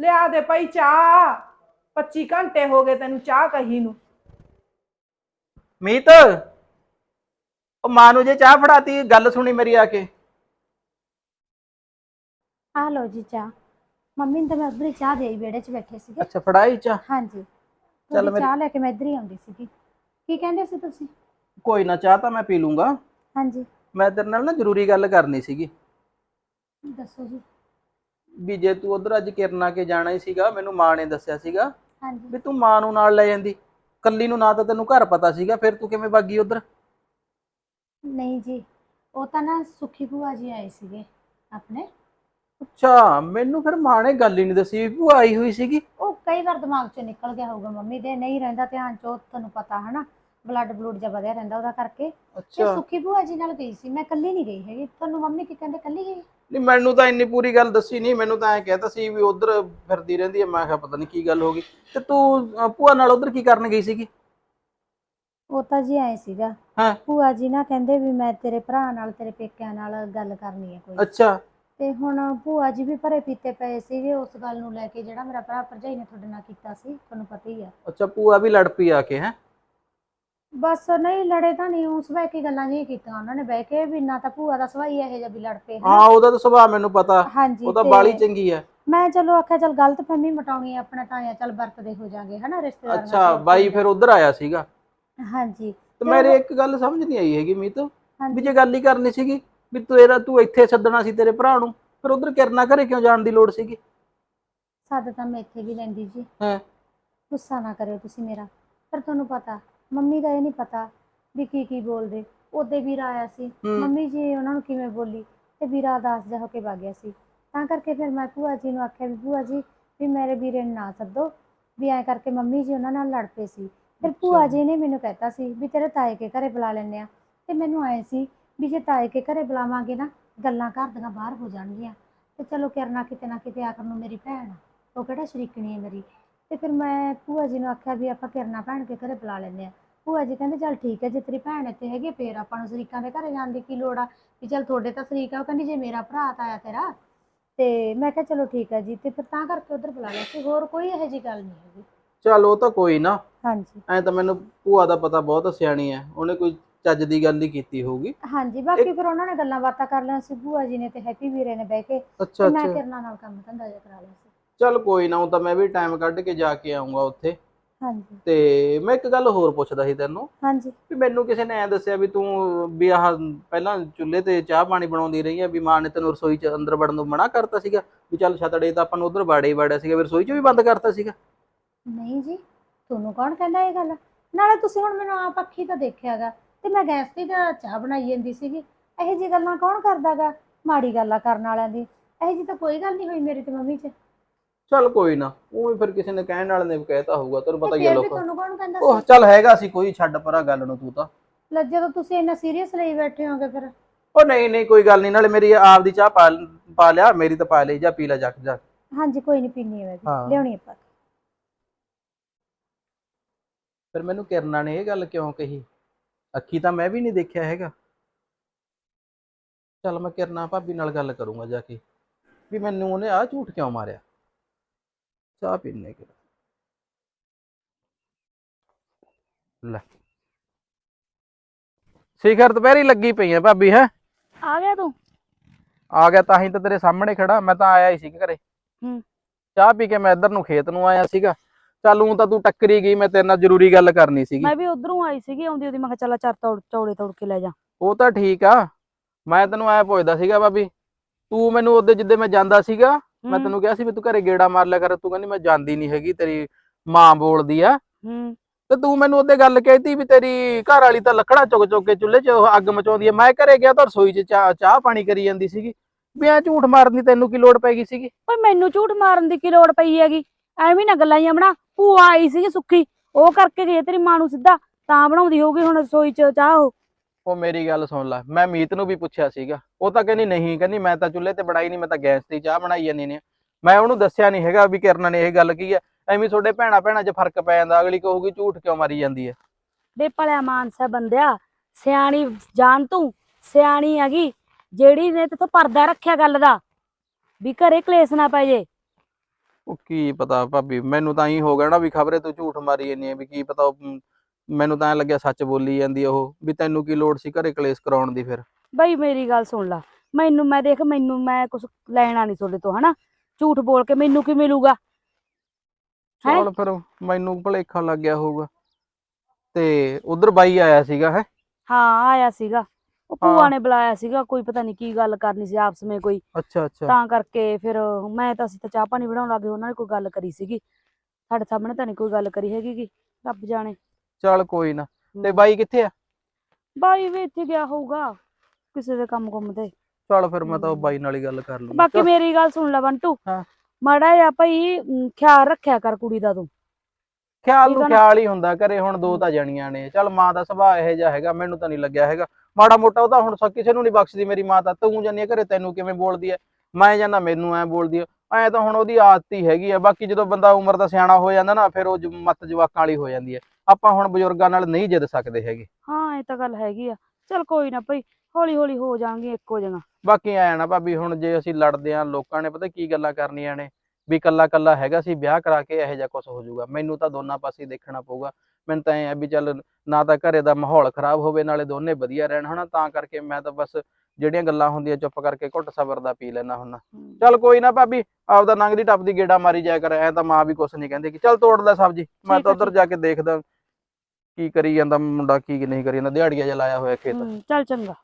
ਲਿਆ ਦੇ ਭਾਈ ਚਾਹ। 25 ਘੰਟੇ ਹੋ ਗਏ ਤੈਨੂੰ ਚਾਹ ਕਹੀ ਨੂੰ। ਮੀਤ! ਉਹ ਮਾਂ ਨੂੰ ਜੇ ਚਾਹ ਫੜਾਤੀ ਗੱਲ ਸੁਣੀ ਮੇਰੀ ਆ ਕੇ। ਆ ਲਓ ਜੀ ਚਾਹ। ਮੰਮੀ ਨੇ ਤਾਂ ਮੈਂ ਉਧਰ ਹੀ ਚਾਹ ਦੇਈ ਵਿਹੜੇ 'ਚ ਬੈਠੇ ਸੀਗੇ। ਅੱਛਾ ਫੜਾਈ ਚਾਹ? ਹਾਂਜੀ। ਚੱਲ ਚੱਲ ਮੇਰੀ- ਚਾਹ ਲੈ ਕੇ ਮੈਂ ਇੱਧਰ ਹੀ ਆਉਂਦੀ ਸੀਗੀ। ਕੀ ਕਹਿੰਦੇ ਸੀ ਤੁਸੀਂ? ਕੋਈ ਨਾ ਚਾਹ ਤਾਂ ਮੈਂ ਪੀ ਲੂੰਗਾ। ਹਾਂਜੀ। ਮੈਂ ਤੇਰੇ ਨਾਲ ਨਾ ਜ਼ਰੂਰੀ ਗੱਲ ਕਰਨੀ ਸੀਗੀ। ਦੱਸੋ ਜੀ। ਵੀ ਜੇ ਤੂੰ ਉਧਰ ਅੱਜ ਕਿਰਨਾ ਕੇ ਜਾਣਾ ਹੀ ਸੀਗਾ ਮੈਨੂੰ ਮਾਂ ਨੇ ਦੱਸਿਆ ਸੀਗਾ ਹਾਂਜੀ। ਵੀ ਤੂੰ ਮਾਂ ਨੂੰ ਨਾਲ ਲੈ ਜਾਂਦੀ। ਕੱਲੀ ਨੂੰ ਨਾ ਤਾਂ ਤੈਨੂੰ ਘਰ ਪਤਾ ਸੀਗਾ ਫਿਰ ਤੂੰ ਕਿਵੇਂ ਬਾਗੀ ਉਧਰ? ਨਹੀਂ ਜੀ ਉਹ ਤਾਂ ਨਾ ਸੁਖੀ ਭੂਆ ਜੀ ਆਏ ਸੀਗੇ ਆਪਣੇ। ਅੱਛਾ ਮੈਨੂੰ ਫਿਰ ਮਾਂ ਨੇ ਗੱਲ ਹੀ ਨਹੀਂ ਦੱਸੀ ਵੀ ਭੂਆ ਆਈ ਹੋਈ ਸੀਗੀ। ਉਹ ਕਈ ਵਾਰ ਦਿਮਾਗ 'ਚੋਂ ਨਿਕਲ ਗਿਆ ਹੋਊਗਾ ਮੰਮੀ ਦੇ ਨਹੀਂ ਰਹਿੰਦਾ ਧਿਆਨ 'ਚ ਤੁਹਾਨੂੰ ਪਤਾ ਹਨਾ ਬਲੱਡ ਬਲੂਡ ਜਿਹਾ ਵਧਿਆ ਰਹਿੰਦਾ ਉਹਦਾ ਕਰਕੇ। ਤੇ ਅੱਛਾ ਸੁਖੀ ਭੂਆ ਜੀ ਨਾਲ ਗਈ ਸੀ ਮੈਂ ਇਕੱਲੀ ਨਹੀਂ ਗਈ ਹੈਗੀ। ਤੁਹਾਨੂੰ ਮੰਮੀ ਕੀ ਕਹਿੰਦੇ ਇਕੱਲੀ ਗਈ? ਨਹੀਂ ਮੈਨੂੰ ਤਾਂ ਇੰਨੀ ਪੂਰੀ ਗੱਲ ਦੱਸੀ ਨਹੀਂ ਮੈਨੂੰ ਤਾਂ ਐ ਕਹਿਤਾ ਸੀ ਵੀ ਉਧਰ ਫਿਰਦੀ ਰਹਿੰਦੀ ਹੈ ਮੈਂ ਕਿਹਾ ਪਤਾ ਨਹੀਂ ਕੀ ਗੱਲ ਹੋ ਗਈ। ਤੇ ਤੂੰ ਅ, ਭੂਆ ਨਾਲ ਉਧਰ ਕੀ ਕਰਨ ਗਈ ਸੀਗੀ? ਉਹ ਤਾਂ ਜੀ ਆਏ ਸੀਗਾ। ਹਾਂ। ਭੂਆ ਜੀ ਨਾ ਕਹਿੰਦੇ ਵੀ ਮੈਂ ਤੇਰੇ ਭਰਾ ਨਾਲ ਤੇਰੇ ਪੇਕਿਆਂ ਨਾਲ ਗੱਲ ਕਰਨੀ ਹੈ ਕੋਈ। ਅੱਛਾ। ਤੇ ਹੁਣ ਭੂਆ ਜੀ ਵੀ ਭਰੇ ਪੀਤੇ ਪਏ ਸੀਗੇ ਉਸ ਗੱਲ ਨੂੰ ਲੈ ਕੇ ਜਿਹੜਾ ਮੇਰਾ ਭਰਾ ਭਰਜਾਈ ਨੇ ਤੁਹਾਡੇ ਨਾਲ ਕੀਤਾ ਸੀ ਤੁਹਾਨੂੰ ਪਤਾ ਹੀ ਆ। ਅੱਛਾ ਭੂਆ ਵੀ ਲੜ ਪਈ ਆ ਕੇ ਹੈ? ਬਸ ਨਹੀਂ ਲੜੇ ਤਾਂ ਨਹੀਂ ਉਸ ਵੇ ਕੀ ਗੱਲਾਂ ਨਹੀਂ ਕੀਤੀਆਂ ਉਹਨਾਂ ਨੇ ਬਹਿ ਕੇ ਵੀ ਨਾ ਤਾਂ ਭੂਆ ਦਾ ਸਵਾਈ ਇਹੋ ਜਿਹਾ ਵੀ ਲੜ ਪਏ ਹਨਾ। ਹਾਂ ਉਹਦਾ ਤਾਂ ਸੁਭਾਅ ਮੈਨੂੰ ਪਤਾ। ਹਾਂਜੀ ਉਹ ਤਾਂ ਤੇ ਬਾਲੀ ਚੰਗੀ ਹੈ ਮੈਂ ਚਲੋ ਆਖਿਆ ਚਲ ਗਲਤ ਫਹਿਮੀ ਮਟਾਉਣੀ ਆ ਆਪਣਾ ਤਾਂ ਆ ਚਲ ਵਰਤਦੇ ਹੋ ਜਾਾਂਗੇ ਹਨਾ ਰਿਸ਼ਤੇਦਾਰਾਂ ਅੱਛਾ ਬਾਈ ਫਿਰ ਉਧਰ ਆਇਆ ਸੀਗਾ। ਹਾਂਜੀ। ਤੇ ਮੇਰੇ ਇੱਕ ਗੱਲ ਸਮਝ ਨਹੀਂ ਆਈ ਹੈਗੀ ਮੀਤ ਵੀ ਜੇ ਗੱਲ ਹੀ ਕਰਨੀ ਸੀਗੀ ਵੀ ਤੇਰਾ ਤੂੰ ਇੱਥੇ ਸੱਦਣਾ ਸੀ ਤੇਰੇ ਭਰਾ ਨੂੰ ਫਿਰ ਉਧਰ ਕਿਰਨਾ ਘਰੇ ਕਿਉਂ ਜਾਣ ਦੀ ਲੋੜ ਸੀਗੀ? ਸੱਦ ਤਾਂ ਮੈਂ ਇੱਥੇ ਵੀ ਲੈਂਦੀ ਜੀ। ਹਾਂ। ਗੁੱਸਾ ਨਾ ਕਰਿਓ ਤੁਸੀਂ ਮੇਰਾ। ਪਰ ਤੁਹਾਨੂੰ ਪਤਾ ਮੰਮੀ ਦਾ ਇਹ ਨਹੀਂ ਪਤਾ ਵੀ ਕੀ ਕੀ ਬੋਲਦੇ। ਉਹਦੇ ਵੀਰਾ ਆਇਆ ਸੀ। ਮੰਮੀ ਜੀ ਉਹਨਾਂ ਨੂੰ ਕਿਵੇਂ ਬੋਲੀ? ਤੇ ਵੀਰਾ ਉਦਾਸ ਜਿਹਾ ਹੋ ਕੇ ਵਗ ਗਿਆ ਸੀ। ਤਾਂ ਕਰਕੇ ਫਿਰ ਮੈਂ ਭੂਆ ਜੀ ਨੂੰ ਆਖਿਆ ਵੀ ਭੂਆ ਜੀ ਵੀ ਮੇਰੇ ਵੀਰੇ ਨੂੰ ਨਾ ਸੱਦੋ। ਵੀ ਐਂ ਕਰਕੇ ਮੰਮੀ ਜੀ ਉਹਨਾਂ ਨਾਲ ਲੜ ਪਏ ਸੀ। ਫਿਰ ਭੂਆ ਜੀ ਨੇ ਮੈਨੂੰ ਕਹਿਤਾ ਸੀ ਵੀ ਤੇਰੇ ਤਾਏ ਕੇ ਘਰੇ ਬੁਲਾ ਲੈਂਦੇ ਆ। ਤੇ ਮੈਨੂੰ ਆਏ ਸੀ ਵੀ ਜੇ ਤਾਏ ਕੇ ਘਰੇ ਬੁਲਾਵਾਂਗੇ ਨਾ ਗੱਲਾਂ ਘਰ ਦੀਆਂ ਬਾਹਰ ਹੋ ਜਾਣਗੀਆਂ। ਤੇ ਚਲੋ ਕਰਨਾ ਕਿਤੇ ਨਾ ਕਿਤੇ ਆਖਰ ਨੂੰ ਮੇਰੀ ਭੈਣ ਆ ਉਹ ਕਿਹੜਾ ਸ਼ਰੀਕਣੀ ਹੈ ਮੇਰੀ। ਤੇ ਫਿਰ ਮੈਂ ਭੂਆ ਜੀ ਨੂੰ ਆਖਿਆ ਵੀ ਆਪਾਂ ਕਿਰਨਾ ਭੈਣ ਕੇ ਘਰੇ ਬੁਲਾ ਲੈਂਦੇ ਆ। ਭੂਆ ਜੀ ਕਹਿੰਦੇ ਚੱਲ ਠੀਕ ਹੈ ਜੇ ਤੇਰੀ ਭੈਣ ਇੱਥੇ ਹੈਗੀ ਆ, ਫੇਰ ਆਪਾਂ ਨੂੰ ਸ਼ਰੀਕਾਂ ਦੇ ਘਰੇ ਜਾਣ ਦੀ ਕੀ ਲੋੜ ਆ? ਵੀ ਚੱਲ ਤੁਹਾਡੇ ਤਾਂ ਸ਼ਰੀਕ ਆ ਉਹ ਕਹਿੰਦੀ ਜੇ ਮੇਰਾ ਭਰਾ ਤਾਂ ਆਇਆ ਤੇਰਾ। ਤੇ ਮੈਂ ਕਿਹਾ ਚਲੋ ਠੀਕ ਹੈ ਜੀ ਤੇ ਫਿਰ ਤਾਂ ਕਰਕੇ ਉਧਰ ਬੁਲਾ ਲਿਆ ਸੀ ਹੋਰ ਕੋਈ ਇਹੋ ਜੀ ਗੱਲ ਨਹੀਂ ਹੈਗੀ। ਚੱਲ ਉਹ ਤਾਂ ਕੋਈ ਨਾ ਹਾਂਜੀ। ਐ ਤਾਂ ਮੈਨੂੰ ਭੂਆ ਦਾ ਪਤਾ ਬਹੁਤ ਸਿਆਣੀ ਐ। ਉਹਨੇ ਕੋਈ ਚੱਜ ਦੀ ਗੱਲ ਹੀ ਕੀਤੀ ਹੋਊਗੀ। ਹਾਂਜੀ ਬਾਕੀ ਫਿਰ ਉਹਨਾਂ ਨੇ ਗੱਲਾਂ ਬਾਤਾਂ ਕਰ ਲਿਆ ਸੀ। ਭੂਆ ਜੀ ਨੇ ਤੇ ਹੈਪੀ ਵੀਰੇ ਨੇ ਬਹਿ ਕੇ ਅੱਛਾ ਤੇ ਮੈਂ ਅੱਛਾ। ਕਿਰਨਾ ਨਾਲ ਕੰਮ ਧੰਦਾ ਜਿਹਾ ਕਰਾ ਲਿਆ ਸੀ। ਚੱਲ ਕੋਈ ਨਾ ਉਹ ਤਾਂ ਮੈਂ ਵੀ ਟਾਈਮ ਕੱਢ ਕੇ ਜਾ ਕੇ ਆਉਂਗਾ ਉੱਥੇ। ਹਾਂਜੀ। ਤੇ ਮੈਂ ਇੱਕ ਗੱਲ ਹੋਰ ਪੁੱਛਦਾ ਸੀ ਤੈਨੂੰ। ਹਾਂਜੀ। ਵੀ ਮੈਨੂੰ ਕਿਸੇ ਨੇ ਐ ਦੱਸਿਆ ਵੀ ਤੂੰ ਵੀ ਆਹ ਪਹਿਲਾਂ ਚੁੱਲ੍ਹੇ ਤੇ ਚਾਹ ਪਾਣੀ ਬਣਾਉਂਦੀ ਰਹੀ ਆ ਵੀ ਮਾਂ ਨੇ ਤੈਨੂੰ ਰਸੋਈ 'ਚ ਅੰਦਰ ਵੜਨ ਤੋਂ ਮਨਾ ਕਰਤਾ ਸੀਗਾ ਵੀ ਚੱਲ ਛਤੜੇ ਤਾਂ ਆਪਾਂ ਨੂੰ ਉਧਰ ਬਾੜੇ ਹੀ ਬਾੜਿਆ ਸੀਗਾ ਵੀ ਰਸੋਈ 'ਚ ਵੀ ਬੰਦ ਕਰਤਾ ਸੀਗਾ। ਨਹੀਂ ਜੀ ਤੁਹਾਨੂੰ ਕੌਣ ਕਹਿੰਦਾ ਇਹ ਗੱਲ? ਨਾਲੇ ਤੁਸੀਂ ਹੁਣ ਮੈਨੂੰ ਆਪ ਅੱਖੀ ਤਾਂ ਦੇਖਿਆਗਾ ਤੇ ਮੈਂ ਗੈਸ ਤੇ ਤਾਂ ਚਾਹ ਬਣਾਈ ਜਾਂਦੀ ਸੀਗੀ। ਇਹੋ ਜੀ ਗੱਲਾਂ ਕੌਣ ਕਰਦਾਗਾ ਮਾੜੀ ਗੱਲਾਂ ਕਰਨ ਵਾਲਿਆਂ ਦੀ? ਇਹੋ ਜੀ ਤਾਂ ਕੋਈ ਗੱਲ ਨਹੀਂ ਹੋਈ ਮੇਰੀ ਤੇ ਮੰਮੀ 'ਚ। ਚੱਲ ਕੋਈ ਨਾ ਉਹ ਵੀ ਫਿਰ ਕਿਸੇ ਨੇ ਕਹਿਣ ਵਾਲੇ ਨੇ ਵੀ ਕਹਿਤਾ ਹੋਊਗਾ ਤੈਨੂੰ ਪਤਾ ਹੀ ਆ ਫਿਰ ਵੀ ਲੋਕਾਂ ਤੁਹਾਨੂੰ ਕੌਣ ਕਹਿੰਦਾ ਉਹ ਸੀ? ਚੱਲ ਹੈਗਾ ਸੀ ਕੋਈ ਛੱਡ ਪਰਾਂ ਗੱਲ ਨੂੰ ਤੂੰ ਤਾਂ। ਲੈ ਜਦੋਂ ਤੁਸੀਂ ਇੰਨਾ ਸੀਰੀਅਸ ਲਈ ਬੈਠੇ ਹੋਗੇ ਫਿਰ। ਉਹ ਨਹੀਂ ਨਹੀਂ ਕੋਈ ਗੱਲ ਨਹੀਂ ਨਾਲੇ ਮੇਰੀ ਆਪ ਦੀ ਚਾਹ ਪਾ ਪਾ ਲਿਆ ਮੇਰੀ ਤਾਂ ਪਾ ਲਈ ਜਾ ਪੀ ਲੈ ਜਾ ਜਾ। ਹਾਂਜੀ ਕੋਈ ਨਹੀਂ ਪੀਣੀ ਹੈ ਮੈਂ ਹਾਂ। ਲਿਆਉਣੀ ਆਪਾਂ ਫਿਰ ਮੈਨੂੰ ਕਿਰਨਾ ਨੇ ਇਹ ਗੱਲ ਕਿਉਂ ਕਹੀ? ਅੱਖੀ ਤਾਂ ਮੈਂ ਵੀ ਨਹੀਂ ਦੇਖਿਆ ਹੈਗਾ। ਚੱਲ ਮੈਂ ਕਿਰਨਾ ਭਾਬੀ ਨਾਲ ਗੱਲ ਕਰੂੰਗਾ ਜਾ ਕੇ ਵੀ ਮੈਨੂੰ ਉਹਨੇ ਆ ਝੂਠ ਕਿਉਂ ਮਾਰਿਆ? ਚਾਹ ਪੀਣੇ ਕਿ ਲੈ। ਸਿਖਰ ਦੁਪਹਿਰੀ ਲੱਗੀ ਪਈ ਆ ਭਾਬੀ ਹੈ? ਆ ਗਿਆ ਤੂੰ? ਆ ਗਿਆ ਤਾਂ ਹੀ ਤਾਂ ਤੇਰੇ ਸਾਹਮਣੇ ਖੜਾ ਮੈਂ ਤਾਂ ਆਇਆ ਹੀ ਸੀ ਘਰੇ। ਹੂੰ। ਚਾਹ ਪੀ ਕੇ ਮੈਂ ਇੱਧਰ ਨੂੰ ਖੇਤ ਨੂੰ ਆਇਆ ਸੀਗਾ। ਚੱਲ ਊਂ ਤਾਂ ਤੂੰ ਟੱਕਰੀ ਗਈ ਮੈਂ ਤੇਰੇ ਨਾਲ ਜ਼ਰੂਰੀ ਗੱਲ ਕਰਨੀ ਸੀਗੀ। ਮੈਂ ਵੀ ਉਧਰੋਂ ਆਈ ਸੀਗੀ ਆਉਂਦੀ ਉਹਦੀ ਮੈਂ ਕਿਹਾ ਚੱਲ ਚਾਰ ਤੌੜ ਚੌੜੇ ਤੋੜ ਕੇ ਲੈ ਜਾ। ਉਹ ਤਾਂ ਠੀਕ ਆ ਮੈਂ ਤੈਨੂੰ ਐ ਪੁੱਛਦਾ ਸੀਗਾ ਭਾਬੀ ਤੂੰ ਮੈਨੂੰ ਉਹਦੇ ਜਿੱਦੇ ਮੈਂ ਜਾਂਦਾ ਸੀਗਾ ਮੈਂ। ਤੈਨੂੰ ਕਿਹਾ ਸੀ ਵੀ ਤੂੰ ਘਰੇ ਗੇੜਾ ਮਾਰ ਲਿਆ ਕਰ ਤੂੰ ਕਹਿੰਦੀ ਮੈਂ ਜਾਂਦੀ ਨਹੀਂ ਹੈਗੀ ਤੇਰੀ ਮਾਂ ਬੋਲਦੀ ਆ। ਹੂੰ। ਤੇ ਤੂੰ ਮੈਨੂੰ ਉਹਦੇ ਗੱਲ ਕਹਿਤੀ ਵੀ ਤੇਰੀ ਘਰ ਵਾਲੀ ਤਾਂ ਲੱਕੜਾ ਚੁੱਕ ਚੁੱਕ ਕੇ ਚੁੱਲ੍ਹੇ 'ਚ ਅੱਗ ਮਚਾਉਂਦੀ ਆ। ਮੈਂ ਘਰੇ ਗਿਆ ਤਾਂ ਰਸੋਈ 'ਚ ਚਾਹ ਚਾਹ ਪਾਣੀ ਕਰੀ ਜਾਂਦੀ ਸੀਗੀ। ਵੀ ਐ ਝੂਠ ਮਾਰਨ ਦੀ ਤੈਨੂੰ ਕੀ ਲੋੜ ਪੈ ਗਈ ਸੀਗੀ? ਓਏ ਮੈਨੂੰ ਝੂਠ ਮਾਰਨ ਦੀ ਕੀ ਲੋੜ ਪਈ ਹੈਗੀ? ਐਵੇਂ ਨਾ ਗੱਲਾਂ ਹੀ ਬਣਾ। ਭੂਆ ਆਈ ਸੀ ਸੁੱਖੀ ਉਹ ਕਰਕੇ ਹੈ ਤੇਰੀ ਮਾਂ ਨੂੰ ਸਿੱਧਾ ਤਾਂ ਬਣਾਉਂਦੀ ਹੋਊਗੀ ਹੁਣ ਰਸੋਈ ਚ ਚਾਹ ਉਹ। ਉਹ ਮੇਰੀ ਗੱਲ ਸੁਣ ਲੈ ਮੈਂ ਮੀਤ ਨੂੰ ਵੀ ਪੁੱਛਿਆ ਸੀਗਾ। ਉਹ ਤਾਂ ਕਹਿੰਦੀ ਨਹੀਂ ਕਹਿੰਦੀ ਮੈਂ ਤਾਂ ਚੁੱਲ੍ਹੇ ਤੇ ਬਣਾਈ ਨਹੀਂ ਮੈਂ ਤਾਂ ਗੈਸ ਤੇ ਚਾਹ ਬਣਾਈ ਜਾਂਦੀ ਨੇ ਮੈਂ ਉਹਨੂੰ ਦੱਸਿਆ ਨਹੀਂ ਹੈਗਾ ਵੀ ਕਿਰਨ ਨੇ ਇਹ ਗੱਲ ਕੀ ਹੈ ਐਵੇਂ ਤੁਹਾਡੇ ਭੈਣਾ ਭੈਣਾਂ 'ਚ ਫ਼ਰਕ ਪੈ ਜਾਂਦਾ ਅਗਲੀ ਕਹੂਗੀ ਝੂਠ ਕਿਉਂ ਮਾਰੀ ਜਾਂਦੀ ਹੈ ਬੇ ਭਲਿਆ ਮਾਨਸਾ ਬੰਦਿਆ ਸਿਆਣੀ ਜਾਣ ਤੂੰ ਸਿਆਣੀ ਹੈਗੀ। ਜਿਹੜੀ ਨੇ ਤੇ ਪਰਦਾ ਰੱਖਿਆ ਗੱਲ ਦਾ ਵੀ ਘਰੇ ਕਲੇਸ਼ ਨਾ ਪੈ ਜੇ। ਉਹ ਕੀ ਪਤਾ ਭਾਬੀ ਮੈਨੂੰ ਤਾਂ ਹੀ ਹੋ ਗਿਆ ਨਾ ਵੀ ਖਬਰੇ ਤੂੰ ਝੂਠ ਮਾਰੀ ਜਾਂਦੀ ਹੈ ਵੀ ਕੀ ਪਤਾ ਉਹ, ਮੈਨੂੰ ਤਾਂ ਐ ਲੱਗਿਆ ਸੱਚ ਬੋਲੀ ਜਾਂਦੀ ਆ ਉਹ ਵੀ ਤੈਨੂੰ ਕੀ ਲੋੜ ਸੀ ਘਰੇ ਕਲੇਸ਼ ਕਰਾਉਣ ਦੀ ਫਿਰ? ਬਈ ਮੇਰੀ ਗੱਲ ਸੁਣ ਲਾ ਮੈਨੂੰ ਮੈਂ ਦੇਖ ਮੈਨੂੰ ਮੈਂ ਕੁਝ ਲੈਣਾ ਨਹੀਂ ਤੁਹਾਡੇ ਤੋਂ ਹਨਾ? ਝੂਠ ਬੋਲ ਕੇ ਮੈਨੂੰ ਕੀ ਮਿਲੂਗਾ? ਹੈਂ? ਚਲ ਫਿਰ ਮੈਨੂੰ ਭੁਲੇਖਾ ਲੱਗ ਗਿਆ ਹੋਊਗਾ। ਤੇ ਉਧਰ ਬਾਈ ਆਇਆ ਸੀਗਾ ਹੈ? ਹਾਂ ਆਇਆ ਸੀਗਾ। ਉਹ ਭੂਆ। ਨੇ ਬੁਲਾਇਆ ਸੀਗਾ ਕੋਈ ਪਤਾ ਨਹੀਂ ਕੀ ਗੱਲ ਕਰਨੀ ਸੀ ਆਪਸ ਵਿੱਚ ਕੋਈ। ਅੱਛਾ ਅੱਛਾ। ਤਾਂ ਕਰਕੇ ਫਿਰ ਮੈਂ ਤਾਂ ਅਸੀਂ ਤਾਂ ਚਾਹ ਪਾਣੀ ਬਣਾਉਣ ਲੱਗੇ ਉਹਨਾਂ ਨੇ ਕੋਈ ਗੱਲ ਕਰੀ ਸੀਗੀ। ਸਾਡੇ ਸਾਹਮਣੇ ਤਾਂ ਨਹੀਂ ਕੋਈ ਗੱਲ ਕਰੀ ਹੈਗੀ ਗੀ ਰੱਬ ਜਾਣੇ। ਚਲ ਕੋਈ ਨਾ। ਤੇ। ਬਾਈ ਕਿੱਥੇ ਆ? ਬਾਈ ਵੀ ਇੱਥੇ ਗਿਆ ਹੋਊਗਾ ਕਿਸੇ ਦੇ ਕੰਮ ਕੁੰਮ ਤੇ। ਚਲ ਫਿਰ ਮੈਂ ਤਾਂ ਉਹ। ਬਾਈ ਨਾਲ ਹੀ ਗੱਲ ਕਰ ਲੂੰਗਾ ਬਾਕੀ ਮੇਰੀ ਗੱਲ ਸੁਣ ਲੈ ਬੰਟੂ। ਹਾਂ। ਮਾੜਾ ਜਿਹਾ ਭਾਈ ਅਮ, ਖਿਆਲ ਰੱਖਿਆ ਕਰ ਕੁੜੀ ਦਾ ਤੂੰ। ਖਿਆਲ ਨੂੰ? ਖਿਆਲ ਹੀ ਹੁੰਦਾ ਘਰੇ ਹੁਣ ਦੋ ਤਾਂ ਜਣੀਆਂ ਨੇ। ਚਲ ਮਾਂ ਦਾ ਸੁਭਾਅ ਇਹੋ ਜਿਹਾ ਹੈਗਾ ਮੈਨੂੰ ਤਾਂ ਨਹੀਂ ਲੱਗਿਆ ਹੈਗਾ। ਮਾੜਾ ਮੋਟਾ ਉਹ ਤਾਂ ਹੁਣ ਸ- ਕਿਸੇ ਨੂੰ ਨਹੀਂ ਬਖਸ਼ਦੀ ਮੇਰੀ ਮਾਂ ਤਾਂ। ਤੂੰ ਜਾਨੀ ਘਰੇ ਤੈਨੂੰ ਕਿਵੇਂ ਬੋਲਦੀ ਐ ਮੈਂ ਜਾਨਾ ਮੈਨੂੰ ਐ ਬੋਲਦੀ ਐ ਐ ਤਾਂ ਹੁਣ ਉਹਦੀ ਆਦਤ ਹੀ ਹੈਗੀ ਆ। ਬਾਕੀ ਜਦੋਂ ਬੰਦਾ ਉਮਰ ਦਾ ਸਿਆਣਾ ਹੋ ਜਾਂਦਾ ਨਾ ਫਿਰ ਉਹ ਮੱਤ ਜਵਾਕਾਂ ਵਾਲੀ ਹੋ ਜਾਂਦੀ ਐ ਆਪਾਂ ਹੁਣ ਬਜ਼ੁਰਗਾਂ ਨਾਲ ਨਹੀਂ ਜਿੱਦ ਸਕਦੇ ਹੈਗੇ। ਹਾਂ ਇਹ ਤਾਂ ਗੱਲ ਹੈਗੀ ਆ। ਚਲ ਕੋਈ ਨਾ ਭਾਈ ਹੌਲੀ ਹੌਲੀ ਹੋ ਜਾਾਂਗੇ ਇੱਕ ਹੋ ਜਾਣਾ ਬਾਕੀ ਐ ਨਾ ਭਾਬੀ ਹੁਣ ਜੇ ਅਸੀਂ ਲੜਦੇ ਆਂ ਲੋਕਾਂ ਨੇ ਪਤਾ ਕੀ ਗੱਲਾਂ ਕਰਨੀਆਂ ਨੇ? ਵੀ ਕੱਲਾ ਕੱਲਾ ਹੈਗਾ ਸੀ ਵਿਆਹ ਕਰਾ ਕੇ ਇਹੋ ਜਿਹਾ ਕੁਝ ਹੋ ਜਾਊਗਾ। ਮੈਨੂੰ ਤਾਂ ਦੋਨਾਂ ਪਾਸੇ ਦੇਖਣਾ ਪਊਗਾ। ਮੈਨੂੰ ਤਾਂ ਐ ਆ ਵੀ ਚੱਲ ਨਾ ਤਾਂ ਘਰੇ ਦਾ ਮਾਹੌਲ ਖਰਾਬ ਹੋਵੇ ਨਾਲੇ ਦੋਨੇ ਵਧੀਆ ਰਹਿਣ ਹਨਾ? ਤਾਂ ਕਰਕੇ ਮੈਂ ਤਾਂ ਬਸ ਜਿਹੜੀਆਂ ਗੱਲਾਂ ਹੁੰਦੀਆਂ ਚੁੱਪ ਕਰਕੇ ਘੁੱਟ ਸਬਰ ਦਾ ਪੀ ਲੈਣਾ ਹੁੰਦਾ। ਚੱਲ ਕੋਈ ਨਾ ਭਾਬੀ ਆਪਦਾ ਨੰਗਦੀ ਟੱਪਦੀ ਗੇੜਾ ਮਾਰੀ ਜਾਇਆ ਕਰ ਐ ਤਾਂ ਮਾਂ ਵੀ ਕੁਛ ਨਹੀਂ ਕਹਿੰਦੀ ਕਿ ਚੱਲ ਤੋੜ ਲੈ ਸਬਜ਼ੀ ਮੈਂ ਤਾਂ ਉਧਰ ਜਾ ਕੇ ਦੇਖਦਾ ਕੀ ਕਰੀ ਜਾਂਦਾ ਮੁੰਡਾ ਕੀ ਨਹੀਂ ਕਰੀ ਜਾਂਦਾ ਦਿਹਾੜੀਆਂ ਜਿਹਾ ਲਾਇਆ ਹੋਇਆ ਖੇਤ। ਚੱਲ ਚੰਗਾ।